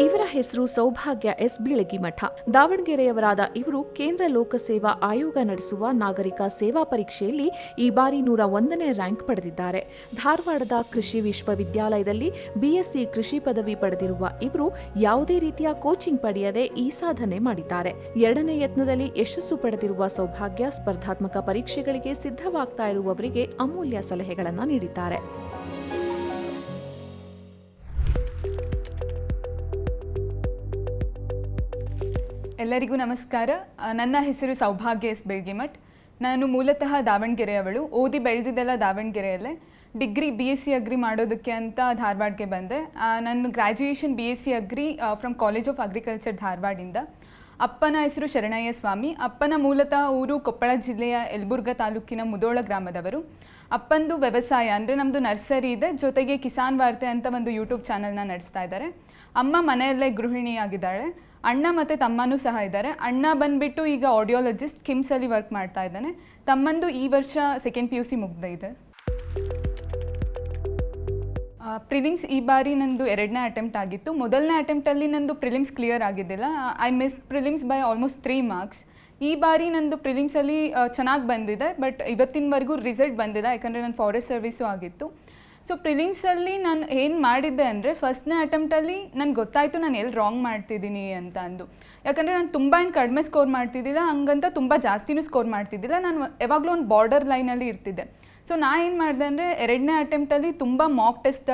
ಇವರ ಹೆಸರು ಸೌಭಾಗ್ಯ ಎಸ್ ಬೀಳಗಿಮಠ. ದಾವಣಗೆರೆಯವರಾದ ಇವರು ಕೇಂದ್ರ ಲೋಕಸೇವಾ ಆಯೋಗ ನಡೆಸುವ ನಾಗರಿಕ ಸೇವಾ ಪರೀಕ್ಷೆಯಲ್ಲಿ ಈ ಬಾರಿ ನೂರ ಒಂದನೇ ರ್ಯಾಂಕ್ ಪಡೆದಿದ್ದಾರೆ. ಧಾರವಾಡದ ಕೃಷಿ ವಿಶ್ವವಿದ್ಯಾಲಯದಲ್ಲಿ ಬಿಎಸ್ಸಿ ಕೃಷಿ ಪದವಿ ಪಡೆದಿರುವ ಇವರು ಯಾವುದೇ ರೀತಿಯ ಕೋಚಿಂಗ್ ಪಡೆಯದೆ ಈ ಸಾಧನೆ ಮಾಡಿದ್ದಾರೆ. ಎರಡನೇ ಯತ್ನದಲ್ಲಿ ಯಶಸ್ಸು ಪಡೆದಿರುವ ಸೌಭಾಗ್ಯ ಸ್ಪರ್ಧಾತ್ಮಕ ಪರೀಕ್ಷೆಗಳಿಗೆ ಸಿದ್ಧವಾಗ್ತಾ ಇರುವವರಿಗೆ ಅಮೂಲ್ಯ ಸಲಹೆಗಳನ್ನು ನೀಡಿದ್ದಾರೆ. ಎಲ್ಲರಿಗೂ ನಮಸ್ಕಾರ. ನನ್ನ ಹೆಸರು ಸೌಭಾಗ್ಯ ಎಸ್ ಬೆಳ್ಗಿಮಠ್. ನಾನು ಮೂಲತಃ ದಾವಣಗೆರೆಯವಳು ಓದಿ ಬೆಳೆದಿದ್ದೆಲ್ಲ ದಾವಣಗೆರೆಯಲ್ಲೇ. Degree B S C agri ಮಾಡೋದಕ್ಕೆ ಅಂತ ಧಾರವಾಡಕ್ಕೆ ಬಂದೆ. ನಾನು graduation B S C agri from college of agriculture ಧಾರವಾಡಿಂದ. ಅಪ್ಪನ ಹೆಸರು ಶರಣಯ್ಯ ಸ್ವಾಮಿ. ಅಪ್ಪನ ಮೂಲತಃ ಊರು ಕೊಪ್ಪಳ ಜಿಲ್ಲೆಯ ಯಲಬುರ್ಗ ತಾಲೂಕಿನ ಮುದೋಳ ಗ್ರಾಮದವರು. ಅಪ್ಪಂದು ವ್ಯವಸಾಯ ಅಂದರೆ ನಮ್ಮದು ನರ್ಸರಿ ಇದೆ. ಜೊತೆಗೆ ಕಿಸಾನ್ ವಾರ್ತೆ ಅಂತ ಒಂದು ಯೂಟ್ಯೂಬ್ ಚಾನಲ್ನ ನಡೆಸ್ತಾ ಇದ್ದಾರೆ. ಅಮ್ಮ ಮನೆಯಲ್ಲೇ ಗೃಹಿಣಿಯಾಗಿದ್ದಾಳೆ. ಅಣ್ಣ ಮತ್ತು ತಮ್ಮನೂ ಸಹ ಇದ್ದಾರೆ. ಅಣ್ಣ ಬಂದುಬಿಟ್ಟು ಈಗ ಆಡಿಯೋಲಜಿಸ್ಟ್ ಕಿಮ್ಸಲ್ಲಿ ವರ್ಕ್ ಮಾಡ್ತಾ ಇದ್ದಾನೆ. ತಮ್ಮಂದು ಈ ವರ್ಷ ಸೆಕೆಂಡ್ ಪಿ ಯು ಸಿ ಮುಗ್ದಿದೆ ಪ್ರಿಲಿಮ್ಸ್ ಈ ಬಾರಿ ನಂದು ಎರಡನೇ ಅಟೆಂಪ್ಟ್ ಆಗಿತ್ತು. ಮೊದಲನೇ ಅಟೆಂಪ್ಟಲ್ಲಿ ನಂದು prelims clear ಆಗಿದ್ದಿಲ್ಲ. I miss prelims by almost three marks ಈ ಬಾರಿ ನಂದು ಪ್ರಿಲಿಮ್ಸಲ್ಲಿ ಚೆನ್ನಾಗಿ ಬಂದಿದೆ ಬಟ್ ಇವತ್ತಿನವರೆಗೂ ರಿಸಲ್ಟ್ ಬಂದಿಲ್ಲ. ಯಾಕಂದರೆ ನನ್ನ ಫಾರೆಸ್ಟ್ ಸರ್ವಿಸು ಆಗಿತ್ತು. ಸೊ ಪ್ರಿಲಿಮ್ಸಲ್ಲಿ ನಾನು ಏನು ಮಾಡಿದ್ದೆ ಅಂದರೆ ಫಸ್ಟ್ನೇ ಅಟೆಂಪ್ಟಲ್ಲಿ ನನಗೆ ಗೊತ್ತಾಯಿತು ನಾನು ಎಲ್ಲಿ ರಾಂಗ್ ಮಾಡ್ತಿದ್ದೀನಿ ಅಂತ ಅಂದು. ಯಾಕಂದರೆ ನಾನು ತುಂಬ ಏನು ಕಡಿಮೆ ಸ್ಕೋರ್ ಮಾಡ್ತಿದ್ದಿಲ್ಲ, ಹಂಗಂತ ತುಂಬ ಜಾಸ್ತಿನೂ ಸ್ಕೋರ್ ಮಾಡ್ತಿದ್ದಿಲ್ಲ. ನಾನು ಯಾವಾಗಲೂ ಒಂದು ಬಾರ್ಡರ್ ಲೈನಲ್ಲಿ ಇರ್ತಿದ್ದೆ. ಸೊ ನಾ ಏನು ಮಾಡಿದೆ ಅಂದರೆ, ಎರಡನೇ ಅಟೆಂಪ್ಟಲ್ಲಿ ತುಂಬ ಮಾಕ್ ಟೆಸ್ಟ್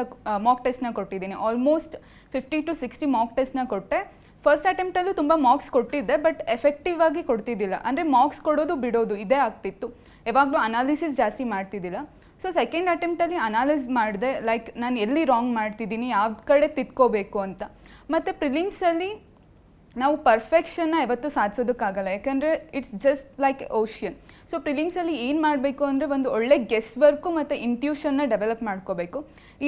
ಮಾಕ್ ಟೆಸ್ಟ್ನ ಕೊಟ್ಟಿದ್ದೀನಿ. Almost fifty to sixty mock ಟೆಸ್ಟ್ನ ಕೊಟ್ಟೆ. ಫಸ್ಟ್ ಅಟೆಂಪ್ಟಲ್ಲೂ ತುಂಬ ಮಾರ್ಕ್ಸ್ ಕೊಟ್ಟಿದ್ದೆ ಬಟ್ ಎಫೆಕ್ಟಿವ್ ಆಗಿ ಕೊಡ್ತಿದ್ದಿಲ್ಲ. ಅಂದರೆ ಮಾರ್ಕ್ಸ್ ಕೊಡೋದು ಬಿಡೋದು ಇದೇ ಆಗ್ತಿತ್ತು. ಯಾವಾಗಲೂ ಅನಾಲಿಸಿಸ್ ಜಾಸ್ತಿ ಮಾಡ್ತಿದ್ದಿಲ್ಲ. ಸೊ ಸೆಕೆಂಡ್ ಅಟೆಂಪ್ಟಲ್ಲಿ ಅನಾಲಿಸ್ ಮಾಡಿದೆ ಲೈಕ್ ನಾನು ಎಲ್ಲಿ ರಾಂಗ್ ಮಾಡ್ತಿದ್ದೀನಿ, ಯಾವ ಕಡೆ ತಿದ್ಕೋಬೇಕು ಅಂತ. ಮತ್ತು ಪ್ರಿಲಿಮ್ಸಲ್ಲಿ ನಾವು ಪರ್ಫೆಕ್ಷನ್ನ ಯಾವತ್ತೂ ಸಾಧಿಸೋದಕ್ಕಾಗಲ್ಲ. ಯಾಕಂದರೆ it's just like ocean so ಪ್ರಿಲಿಮ್ಸಲ್ಲಿ ಏನು ಮಾಡಬೇಕು ಅಂದರೆ ಒಂದು ಒಳ್ಳೆ ಗೆಸ್ ವರ್ಕು ಮತ್ತು ಇಂಟ್ಯೂಷನ್ನ ಡೆವಲಪ್ ಮಾಡ್ಕೋಬೇಕು.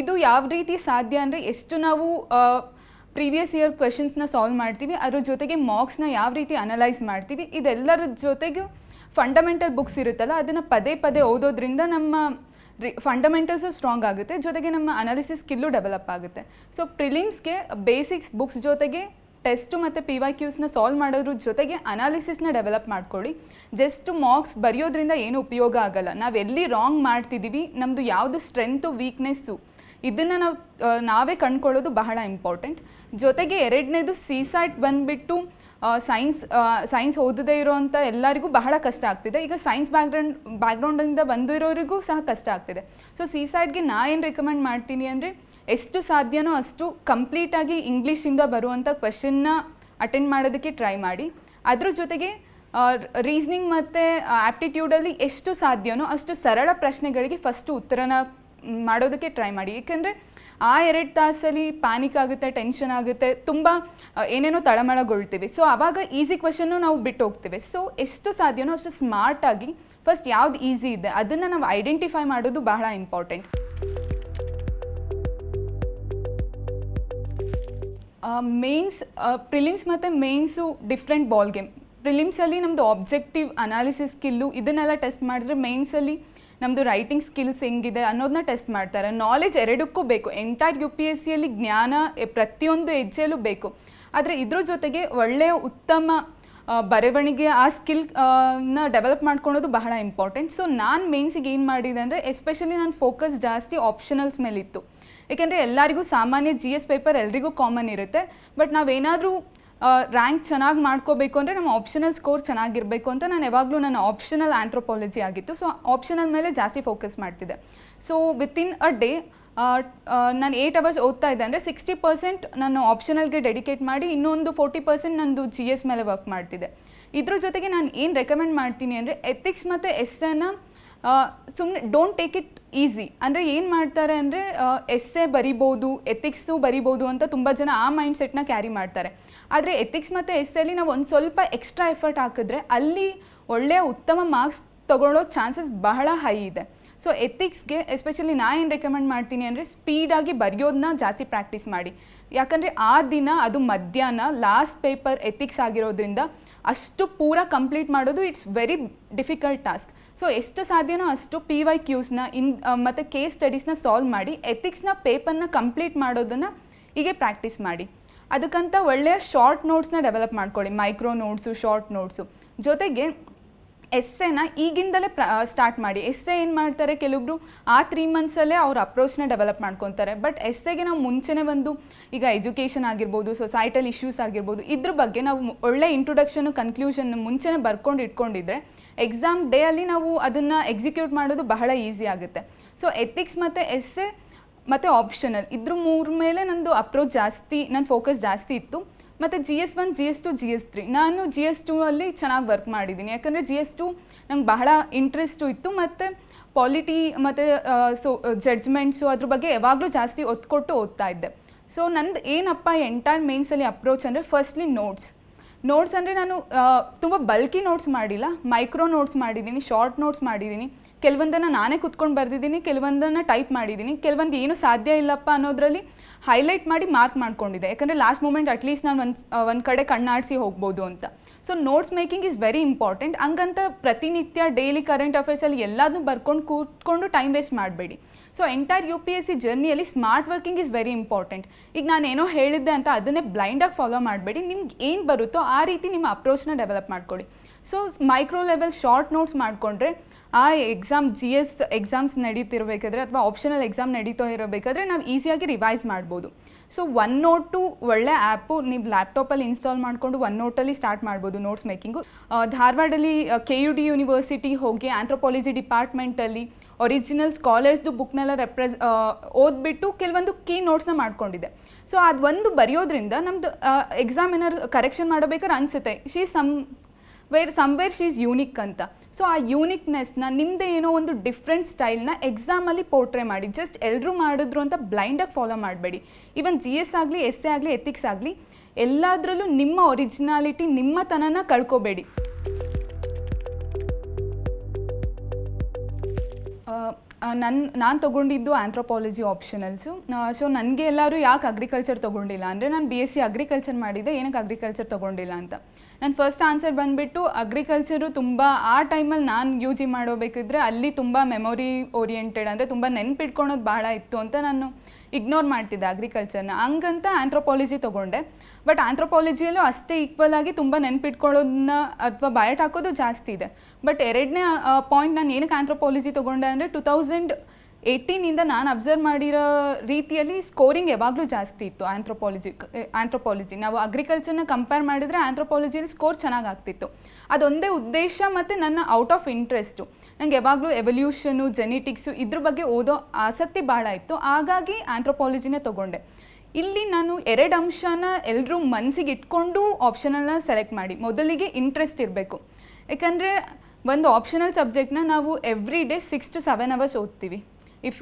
ಇದು ಯಾವ ರೀತಿ ಸಾಧ್ಯ ಅಂದರೆ ಎಷ್ಟು ನಾವು ಪ್ರೀವಿಯಸ್ ಇಯರ್ ಕ್ವೆಶನ್ಸ್ನ ಸಾಲ್ವ್ ಮಾಡ್ತೀವಿ, ಅದ್ರ ಜೊತೆಗೆ ಮಾರ್ಕ್ಸ್ನ ಯಾವ ರೀತಿ ಅನಲೈಸ್ ಮಾಡ್ತೀವಿ, ಇದೆಲ್ಲರ ಜೊತೆಗೂ ಫಂಡಮೆಂಟಲ್ ಬುಕ್ಸ್ ಇರುತ್ತಲ್ಲ, ಅದನ್ನು ಪದೇ ಪದೇ ಓದೋದ್ರಿಂದ ನಮ್ಮ ರಿ ಫಂಡಮೆಂಟಲ್ಸು ಸ್ಟ್ರಾಂಗ್ ಆಗುತ್ತೆ. ಜೊತೆಗೆ ನಮ್ಮ ಅನಾಲಿಸಿಸ್ ಸ್ಕಿಲ್ಲು ಡೆವಲಪ್ ಆಗುತ್ತೆ. ಸೊ ಪ್ರಿಲಿಮ್ಸ್ಗೆ ಬೇಸಿಕ್ಸ್ ಬುಕ್ಸ್ ಜೊತೆಗೆ ಟೆಸ್ಟು ಮತ್ತು ಪಿ ವೈ ಕ್ಯೂಸ್ನ ಸಾಲ್ವ್ ಮಾಡೋದ್ರ ಜೊತೆಗೆ ಅನಾಲಿಸಿಸ್ನ ಡೆವಲಪ್ ಮಾಡ್ಕೊಳ್ಳಿ. ಜಸ್ಟ್ ಮಾರ್ಕ್ಸ್ ಬರೆಯೋದ್ರಿಂದ ಏನು ಉಪಯೋಗ ಆಗಲ್ಲ. ನಾವು ಎಲ್ಲಿ ರಾಂಗ್ ಮಾಡ್ತಿದ್ದೀವಿ ನಮ್ಮದು ಯಾವುದು ಸ್ಟ್ರೆಂತು ವೀಕ್ನೆಸ್ಸು ಇದನ್ನು ನಾವು ನಾವೇ ಕಂಡ್ಕೊಳ್ಳೋದು ಬಹಳ ಇಂಪಾರ್ಟೆಂಟ್ ಜೊತೆಗೆ ಎರಡನೇದು ಸಿ ಸ್ಯಾಟ್ ಬಂದುಬಿಟ್ಟು ಸೈನ್ಸ್ ಸೈನ್ಸ್ ಓದದೇ ಇರೋವಂಥ ಎಲ್ಲರಿಗೂ ಬಹಳ ಕಷ್ಟ ಆಗ್ತಿದೆ. ಈಗ ಸೈನ್ಸ್ ಬ್ಯಾಕ್ಗ್ರೌಂಡ್ ಬ್ಯಾಕ್ಗ್ರೌಂಡಿಂದ ಬಂದಿರೋರಿಗೂ ಸಹ ಕಷ್ಟ ಆಗ್ತಿದೆ. ಸೊ ಸಿ ಸ್ಯಾಟ್ಗೆ ನಾ ಏನು ರೆಕಮೆಂಡ್ ಮಾಡ್ತೀನಿ ಅಂದರೆ, ಎಷ್ಟು ಸಾಧ್ಯನೋ ಅಷ್ಟು ಕಂಪ್ಲೀಟಾಗಿ ಇಂಗ್ಲೀಷಿಂದ ಬರುವಂಥ ಕ್ವೆಶನ್ನ ಅಟೆಂಡ್ ಮಾಡೋದಕ್ಕೆ ಟ್ರೈ ಮಾಡಿ. ಅದ್ರ ಜೊತೆಗೆ ರೀಸ್ನಿಂಗ್ ಮತ್ತು ಆ್ಯಪ್ಟಿಟ್ಯೂಡಲ್ಲಿ ಎಷ್ಟು ಸಾಧ್ಯನೋ ಅಷ್ಟು ಸರಳ ಪ್ರಶ್ನೆಗಳಿಗೆ ಫಸ್ಟು ಉತ್ತರನ ಮಾಡೋದಕ್ಕೆ ಟ್ರೈ ಮಾಡಿ. ಏಕೆಂದರೆ ಆ ಎರಡು ತಾಸಲ್ಲಿ ಪ್ಯಾನಿಕ್ ಆಗುತ್ತೆ ಟೆನ್ಷನ್ ಆಗುತ್ತೆ, ತುಂಬ ಏನೇನೋ ತಳಮಳಗೊಳ್ತೀವಿ. ಸೊ ಆವಾಗ ಈಸಿ ಕ್ವೆಶನ್ನು ನಾವು ಬಿಟ್ಟು ಹೋಗ್ತೀವಿ. ಸೊ ಎಷ್ಟು ಸಾಧ್ಯನೋ ಅಷ್ಟು ಸ್ಮಾರ್ಟಾಗಿ ಫಸ್ಟ್ ಯಾವ್ದು ಈಸಿ ಇದೆ, ಅದನ್ನು ನಾವು ಐಡೆಂಟಿಫೈ ಮಾಡೋದು ಬಹಳ ಇಂಪಾರ್ಟೆಂಟ್ ಮೇನ್ಸ್ ಪ್ರಿಲಿಮ್ಸ್ ಮತ್ತು ಮೇನ್ಸು ಡಿಫ್ರೆಂಟ್ ಬಾಲ್ ಗೇಮ್ ಪ್ರಿಲಿಮ್ಸಲ್ಲಿ ನಮ್ಮದು ಆಬ್ಜೆಕ್ಟಿವ್ ಅನಾಲಿಸಿಸ್ ಸ್ಕಿಲ್ಲು ಇದನ್ನೆಲ್ಲ ಟೆಸ್ಟ್ ಮಾಡಿದ್ರೆ ಮೇನ್ಸಲ್ಲಿ ನಮ್ಮದು ರೈಟಿಂಗ್ ಸ್ಕಿಲ್ಸ್ ಹೆಂಗಿದೆ ಅನ್ನೋದನ್ನ ಟೆಸ್ಟ್ ಮಾಡ್ತಾರೆ. ನಾಲೆಜ್ ಎರಡಕ್ಕೂ ಬೇಕು. ಎಂಟೈರ್ ಯು ಪಿ ಎಸ್ ಸಿಯಲ್ಲಿ ಜ್ಞಾನ ಪ್ರತಿಯೊಂದು ಹೆಜ್ಜೆಯಲ್ಲೂ ಬೇಕು. ಆದರೆ ಇದ್ರ ಜೊತೆಗೆ ಒಳ್ಳೆಯ ಉತ್ತಮ ಬರವಣಿಗೆ ಆ ಸ್ಕಿಲ್ನ ಡೆವಲಪ್ ಮಾಡ್ಕೊಳೋದು ಬಹಳ ಇಂಪಾರ್ಟೆಂಟ್ ಸೊ ನಾನು ಮೇನ್ಸಿಗೆ ಏನು ಮಾಡಿದೆ ಅಂದರೆ ಎಸ್ಪೆಷಲಿ ನಾನು ಫೋಕಸ್ ಜಾಸ್ತಿ ಆಪ್ಷನಲ್ಸ್ ಮೇಲಿತ್ತು. ಏಕೆಂದರೆ ಎಲ್ಲರಿಗೂ ಸಾಮಾನ್ಯ ಜಿ ಎಸ್ ಪೇಪರ್ ಎಲ್ರಿಗೂ ಕಾಮನ್ ಇರುತ್ತೆ. ಬಟ್ ನಾವೇನಾದರೂ ರ್ಯಾಂಕ್ ಚೆನ್ನಾಗಿ ಮಾಡ್ಕೋಬೇಕು ಅಂದರೆ ನಮ್ಮ ಆಪ್ಷನಲ್ ಸ್ಕೋರ್ ಚೆನ್ನಾಗಿರಬೇಕು ಅಂತ ನಾನು ಯಾವಾಗಲೂ ನನ್ನ ಆಪ್ಷನಲ್ ಆ್ಯಂಥ್ರೋಪಾಲಜಿ ಆಗಿತ್ತು. ಸೊ ಆಪ್ಷನಲ್ ಮೇಲೆ ಜಾಸ್ತಿ ಫೋಕಸ್ ಮಾಡ್ತಿದ್ದೆ. ಸೊ ವಿತಿನ್ ಅ ಡೇ ನಾನು ಏಯ್ಟ್ ಅವರ್ಸ್ ಓದ್ತಾ ಇದ್ದೆ ಅಂದರೆ ಸಿಕ್ಸ್ಟಿ ಪರ್ಸೆಂಟ್ ನಾನು ಆಪ್ಷನಲ್ಗೆ ಡೆಡಿಕೇಟ್ ಮಾಡಿ ಇನ್ನೊಂದು ಫೋರ್ಟಿ ಪರ್ಸೆಂಟ್ ನಂದು ಜಿ ಎಸ್ ಮೇಲೆ ವರ್ಕ್ ಮಾಡ್ತಿದ್ದೆ. ಇದ್ರ ಜೊತೆಗೆ ನಾನು ಏನು ರೆಕಮೆಂಡ್ ಮಾಡ್ತೀನಿ ಅಂದರೆ ಎಥಿಕ್ಸ್ ಮತ್ತು ಎಸ್ಸನ್ನು ಸುಮ್ಮನೆ ಡೋಂಟ್ ಟೇಕ್ ಇಟ್ ಈಸಿ ಅಂದರೆ ಏನು ಮಾಡ್ತಾರೆ ಅಂದರೆ ಎಸ್ಸೆ ಬರಿಬೋದು ಎಥಿಕ್ಸು ಬರಿಬೋದು ಅಂತ ತುಂಬ ಜನ ಆ ಮೈಂಡ್ ಸೆಟ್ನ ಕ್ಯಾರಿ ಮಾಡ್ತಾರೆ. ಆದರೆ ಎಥಿಕ್ಸ್ ಮತ್ತು ಎಸ್ಸೆಲ್ಲಿ ನಾವು ಒಂದು ಸ್ವಲ್ಪ ಎಕ್ಸ್ಟ್ರಾ ಎಫರ್ಟ್ ಹಾಕಿದ್ರೆ ಅಲ್ಲಿ ಒಳ್ಳೆಯ ಉತ್ತಮ ಮಾರ್ಕ್ಸ್ ತಗೊಳ್ಳೋ ಚಾನ್ಸಸ್ ಬಹಳ ಹೈ ಇದೆ. ಸೊ ಎಥಿಕ್ಸ್ಗೆ ಎಸ್ಪೆಷಲಿ ನಾ ಏನು ರೆಕಮೆಂಡ್ ಮಾಡ್ತೀನಿ ಅಂದರೆ ಸ್ಪೀಡಾಗಿ ಬರೆಯೋದನ್ನ ಜಾಸ್ತಿ ಪ್ರಾಕ್ಟೀಸ್ ಮಾಡಿ. ಯಾಕಂದರೆ ಆ ದಿನ ಅದು ಮಧ್ಯಾಹ್ನ ಲಾಸ್ಟ್ ಪೇಪರ್ ಎಥಿಕ್ಸ್ ಆಗಿರೋದ್ರಿಂದ ಅಷ್ಟು ಪೂರ ಕಂಪ್ಲೀಟ್ ಮಾಡೋದು it's very difficult task so ಎಷ್ಟು ಸಾಧ್ಯನೋ ಅಷ್ಟು ಪಿ ವೈ ಕ್ಯೂಸ್ನ ಇನ್ ಮತ್ತು ಕೇಸ್ ಸ್ಟಡೀಸ್ನ ಸಾಲ್ವ್ ಮಾಡಿ ಎಥಿಕ್ಸ್ನ ಪೇಪರ್ನ ಕಂಪ್ಲೀಟ್ ಮಾಡೋದನ್ನು ಹೀಗೆ ಪ್ರಾಕ್ಟೀಸ್ ಮಾಡಿ. ಅದಕ್ಕಂತ ಒಳ್ಳೆಯ ಶಾರ್ಟ್ ನೋಟ್ಸ್ನ ಡೆವಲಪ್ ಮಾಡ್ಕೊಳ್ಳಿ. ಮೈಕ್ರೋ ನೋಟ್ಸು ಶಾರ್ಟ್ ನೋಟ್ಸು ಜೊತೆಗೆ ಎಸ್ಸೆನ ಈಗಿಂದಲೇ ಪ್ರ ಸ್ಟಾರ್ಟ್ ಮಾಡಿ. ಎಸ್ಸೆ ಏನು ಮಾಡ್ತಾರೆ ಕೆಲವೊಬ್ರು ಆ ತ್ರೀ ಮಂತ್ಸಲ್ಲೇ ಅವ್ರ ಅಪ್ರೋಚ್ನ ಡೆವಲಪ್ ಮಾಡ್ಕೊತಾರೆ. ಬಟ್ ಎಸ್ಸೆಗೆ ನಾವು ಮುಂಚೆನೇ ಒಂದು, ಈಗ ಎಜುಕೇಷನ್ ಆಗಿರ್ಬೋದು ಸೊಸೈಟಲ್ ಇಶ್ಯೂಸ್ ಆಗಿರ್ಬೋದು, ಇದ್ರ ಬಗ್ಗೆ ನಾವು ಒಳ್ಳೆ ಇಂಟ್ರೊಡಕ್ಷನು ಕನ್ಕ್ಲೂಷನ್ ಮುಂಚೆನೇ ಬರ್ಕೊಂಡು ಇಟ್ಕೊಂಡಿದ್ರೆ ಎಕ್ಸಾಮ್ ಡೇ ಅಲ್ಲಿ ನಾವು ಅದನ್ನು ಎಕ್ಸಿಕ್ಯೂಟ್ ಮಾಡೋದು ಬಹಳ ಈಸಿ ಆಗುತ್ತೆ. ಸೊ ಎಥಿಕ್ಸ್ ಮತ್ತು ಎಸ್ಸೆ ಮತ್ತು ಆಪ್ಷನಲ್ ಇದ್ರ ಮೂರ ಮೇಲೆ ನಂದು ಅಪ್ರೋಚ್ ಜಾಸ್ತಿ ನನ್ನ ಫೋಕಸ್ ಜಾಸ್ತಿ ಇತ್ತು. ಮತ್ತು G S one G S two G S three ನಾನು ಜಿ ಎಸ್ ಟು ಅಲ್ಲಿ ಚೆನ್ನಾಗಿ ವರ್ಕ್ ಮಾಡಿದ್ದೀನಿ. ಯಾಕಂದರೆ ಜಿ ಎಸ್ ಟು ನಂಗೆ ಬಹಳ ಇಂಟ್ರೆಸ್ಟು ಇತ್ತು. ಮತ್ತು ಪಾಲಿಟಿ ಮತ್ತು ಸೊ ಜಡ್ಜ್ಮೆಂಟ್ಸು ಅದ್ರ ಬಗ್ಗೆ ಯಾವಾಗಲೂ ಜಾಸ್ತಿ ಒತ್ತು ಕೊಟ್ಟು ಓದ್ತಾ ಇದ್ದೆ. ಸೊ ನಂದು ಏನಪ್ಪ ಎಂಟೈರ್ ಮೇನ್ಸಲ್ಲಿ ಅಪ್ರೋಚ್ ಅಂದರೆ ಫಸ್ಟ್ಲಿ ನೋಟ್ಸ್ ನೋಟ್ಸ್ ಅಂದರೆ ನಾನು ತುಂಬ ಬಲ್ಕಿ ನೋಟ್ಸ್ ಮಾಡಿಲ್ಲ. ಮೈಕ್ರೋ ನೋಟ್ಸ್ ಮಾಡಿದ್ದೀನಿ ಶಾರ್ಟ್ ನೋಟ್ಸ್ ಮಾಡಿದ್ದೀನಿ ಕೆಲವೊಂದನ್ನು ನಾನೇ ಕುತ್ಕೊಂಡು ಬರೆದಿದ್ದೀನಿ, ಕೆಲವೊಂದನ್ನು ಟೈಪ್ ಮಾಡಿದ್ದೀನಿ, ಕೆಲವೊಂದು ಏನು ಸಾಧ್ಯ ಇಲ್ಲಪ್ಪ ಅನ್ನೋದ್ರಲ್ಲಿ ಹೈಲೈಟ್ ಮಾಡಿ ಮಾರ್ಕ್ ಮಾಡ್ಕೊಂಡಿದೆ ಯಾಕಂದರೆ ಲಾಸ್ಟ್ ಮೂಮೆಂಟ್ ಅಟ್ಲೀಸ್ಟ್ ನಾನು ಒಂದು ಒಂದು ಕಡೆ ಕಣ್ಣಾಡಿಸಿ ಹೋಗ್ಬೋದು ಅಂತ. So notes making is very important ಹಂಗಂತ ಪ್ರತಿನಿತ್ಯ ಡೈಲಿ ಕರೆಂಟ್ ಅಫೇರ್ಸಲ್ಲಿ ಎಲ್ಲದನ್ನೂ ಬರ್ಕೊಂಡು ಕೂತ್ಕೊಂಡು ಟೈಮ್ ವೇಸ್ಟ್ ಮಾಡಬೇಡಿ. So entire U P S C ಜರ್ನಿಯಲ್ಲಿ smart working is very important ಈಗ ನಾನು ಏನೋ ಹೇಳಿದ್ದೆ ಅಂತ ಅದನ್ನೇ ಬ್ಲೈಂಡಾಗಿ ಫಾಲೋ ಮಾಡಬೇಡಿ. ನಿಮ್ಗೆ ಏನು ಬರುತ್ತೋ ಆ ರೀತಿ ನಿಮ್ಮ ಅಪ್ರೋಚ್ನ ಡೆವಲಪ್ ಮಾಡ್ಕೊಳ್ಳಿ. So micro level short notes ಮಾಡಿಕೊಂಡ್ರೆ ಆ ಎಕ್ಸಾಮ್ ಜಿ ಎಸ್ ಎಕ್ಸಾಮ್ಸ್ ನಡೀತಿರಬೇಕಾದ್ರೆ ಅಥವಾ ಆಪ್ಷನಲ್ ಎಕ್ಸಾಮ್ ನಡೀತಾ ಇರಬೇಕಾದ್ರೆ ನಾವು ಈಸಿಯಾಗಿ ರಿವೈಸ್ ಮಾಡ್ಬೋದು. ಸೊ ಒನ್ ನೋಟು ಒಳ್ಳೆ ಆ್ಯಪು. ನೀವು ಲ್ಯಾಪ್ಟಾಪಲ್ಲಿ ಇನ್ಸ್ಟಾಲ್ ಮಾಡಿಕೊಂಡು ಒನ್ ನೋಟಲ್ಲಿ ಸ್ಟಾರ್ಟ್ ಮಾಡ್ಬೋದು ನೋಟ್ಸ್ ಮೇಕಿಂಗು ಧಾರವಾಡಲ್ಲಿ ಕೆ ಯು ಡಿ ಯೂನಿವರ್ಸಿಟಿ ಹೋಗಿ ಆಂಥ್ರೋಪಾಲಜಿ ಡಿಪಾರ್ಟ್ಮೆಂಟಲ್ಲಿ ಒರಿಜಿನಲ್ ಸ್ಕಾಲರ್ಸ್ದು ಬುಕ್ನೆಲ್ಲ ರೆಪ್ರೆಸ್ ಓದ್ಬಿಟ್ಟು ಕೆಲವೊಂದು ಕೀ ನೋಟ್ಸ್ನ ಮಾಡ್ಕೊಂಡಿದೆ. ಸೊ ಅದು ಒಂದು ಬರೆಯೋದ್ರಿಂದ ನಮ್ಮದು ಎಕ್ಸಾಮ್ ಏನಾದ್ರು ಕರೆಕ್ಷನ್ ಮಾಡಬೇಕಾದ್ರೆ ಅನಿಸುತ್ತೆ. She somewhere somewhere she is unique ಅಂತ. ಸೊ ಆ ಯೂನಿಕ್ನೆಸ್ನ ನಿಮ್ಮದೇ ಏನೋ ಒಂದು ಡಿಫ್ರೆಂಟ್ ಸ್ಟೈಲ್ನ ಎಕ್ಸಾಮಲ್ಲಿ ಪೋರ್ಟ್ರೇ ಮಾಡಿ. ಜಸ್ಟ್ ಎಲ್ಲರೂ ಮಾಡಿದ್ರು ಅಂತ ಬ್ಲೈಂಡಾಗಿ ಫಾಲೋ ಮಾಡಬೇಡಿ. ಈವನ್ ಜಿ ಎಸ್ ಆಗಲಿ ಎಸ್ ಎ ಆಗಲಿ ಎಥಿಕ್ಸ್ ಆಗಲಿ, ಎಲ್ಲದರಲ್ಲೂ ನಿಮ್ಮ ಒರಿಜಿನಾಲಿಟಿ ನಿಮ್ಮ ತನನ ಕಳ್ಕೊಬೇಡಿ ನನ್ನ ನಾನು ತೊಗೊಂಡಿದ್ದು ಆಂಥ್ರೋಪಾಲಜಿ ಆಪ್ಷನಲ್ಸು ಸೊ ನನಗೆ ಎಲ್ಲರೂ ಯಾಕೆ ಅಗ್ರಿಕಲ್ಚರ್ ತೊಗೊಂಡಿಲ್ಲ? ಅಂದರೆ ನಾನು ಬಿ ಎಸ್ ಸಿ ಅಗ್ರಿಕಲ್ಚರ್ ಮಾಡಿದ್ದೆ, ಏನಕ್ಕೆ ಅಗ್ರಿಕಲ್ಚರ್ ತೊಗೊಂಡಿಲ್ಲ ಅಂತ. ನನ್ನ ಫಸ್ಟ್ ಆನ್ಸರ್ ಬಂದುಬಿಟ್ಟು ಅಗ್ರಿಕಲ್ಚರು ತುಂಬ, ಆ ಟೈಮಲ್ಲಿ ನಾನು ಯು ಜಿ ಮಾಡೋಬೇಕಿದ್ರೆ ಅಲ್ಲಿ ತುಂಬ ಮೆಮೊರಿ ಓರಿಯೆಂಟೆಡ್ ಅಂದರೆ ತುಂಬ ನೆನ್ಪಿಟ್ಕೊಳೋದು ಭಾಳ ಇತ್ತು ಅಂತ ನಾನು ಇಗ್ನೋರ್ ಮಾಡ್ತಿದ್ದೆ ಅಗ್ರಿಕಲ್ಚರ್ನ ಹಂಗಂತ ಆಂಥ್ರೋಪಾಲಜಿ ತೊಗೊಂಡೆ. ಬಟ್ ಆಂಥ್ರೋಪಾಲಜಿಯಲ್ಲೂ ಅಷ್ಟೇ ಈಕ್ವಲ್ ಆಗಿ ತುಂಬ ನೆನ್ಪಿಟ್ಕೊಳ್ಳೋದನ್ನ ಅಥವಾ ಬಯಟ್ ಹಾಕೋದು ಜಾಸ್ತಿ ಇದೆ. ಬಟ್ ಎರಡನೇ ಪಾಯಿಂಟ್ ನಾನು ಏನಕ್ಕೆ ಆಂಥ್ರೋಪಾಲಜಿ ತೊಗೊಂಡೆ ಅಂದರೆ ಟು ತೌಸಂಡ್ ಏಯ್ಟೀನಿಂದ ನಾನು ಅಬ್ಸರ್ವ್ ಮಾಡಿರೋ ರೀತಿಯಲ್ಲಿ ಸ್ಕೋರಿಂಗ್ ಯಾವಾಗಲೂ ಜಾಸ್ತಿ ಇತ್ತು ಆಂಥ್ರೋಪಾಲಜಿ ಆಂಥ್ರೋಪಾಲಜಿ ನಾವು ಅಗ್ರಿಕಲ್ಚರ್ನ ಕಂಪೇರ್ ಮಾಡಿದರೆ ಆಂಥ್ರೋಪಾಲಜಿಯಲ್ಲಿ ಸ್ಕೋರ್ ಚೆನ್ನಾಗಿ ಆಗ್ತಿತ್ತು ಅದೊಂದೇ ಉದ್ದೇಶ ಮತ್ತು ನನ್ನ ಔಟ್ ಆಫ್ ಇಂಟ್ರೆಸ್ಟು ನಂಗೆ ಯಾವಾಗಲೂ ಎವಲ್ಯೂಷನು ಜೆನೆಟಿಕ್ಸು ಇದ್ರ ಬಗ್ಗೆ ಓದೋ ಆಸಕ್ತಿ ಭಾಳ ಇತ್ತು. ಹಾಗಾಗಿ ಆಂಥ್ರೋಪಾಲಜಿನೇ ತೊಗೊಂಡೆ. ಇಲ್ಲಿ ನಾನು ಎರಡು ಅಂಶನ ಎಲ್ಲರೂ ಮನಸ್ಸಿಗೆ ಇಟ್ಕೊಂಡು ಆಪ್ಷನನ್ನು ಸೆಲೆಕ್ಟ್ ಮಾಡಿ. ಮೊದಲಿಗೆ ಇಂಟ್ರೆಸ್ಟ್ ಇರಬೇಕು. ಯಾಕಂದರೆ ಒಂದು ಆಪ್ಷನಲ್ ಸಬ್ಜೆಕ್ಟ್ನ ನಾವು every day six to seven hours ಓದ್ತೀವಿ. ಇಫ್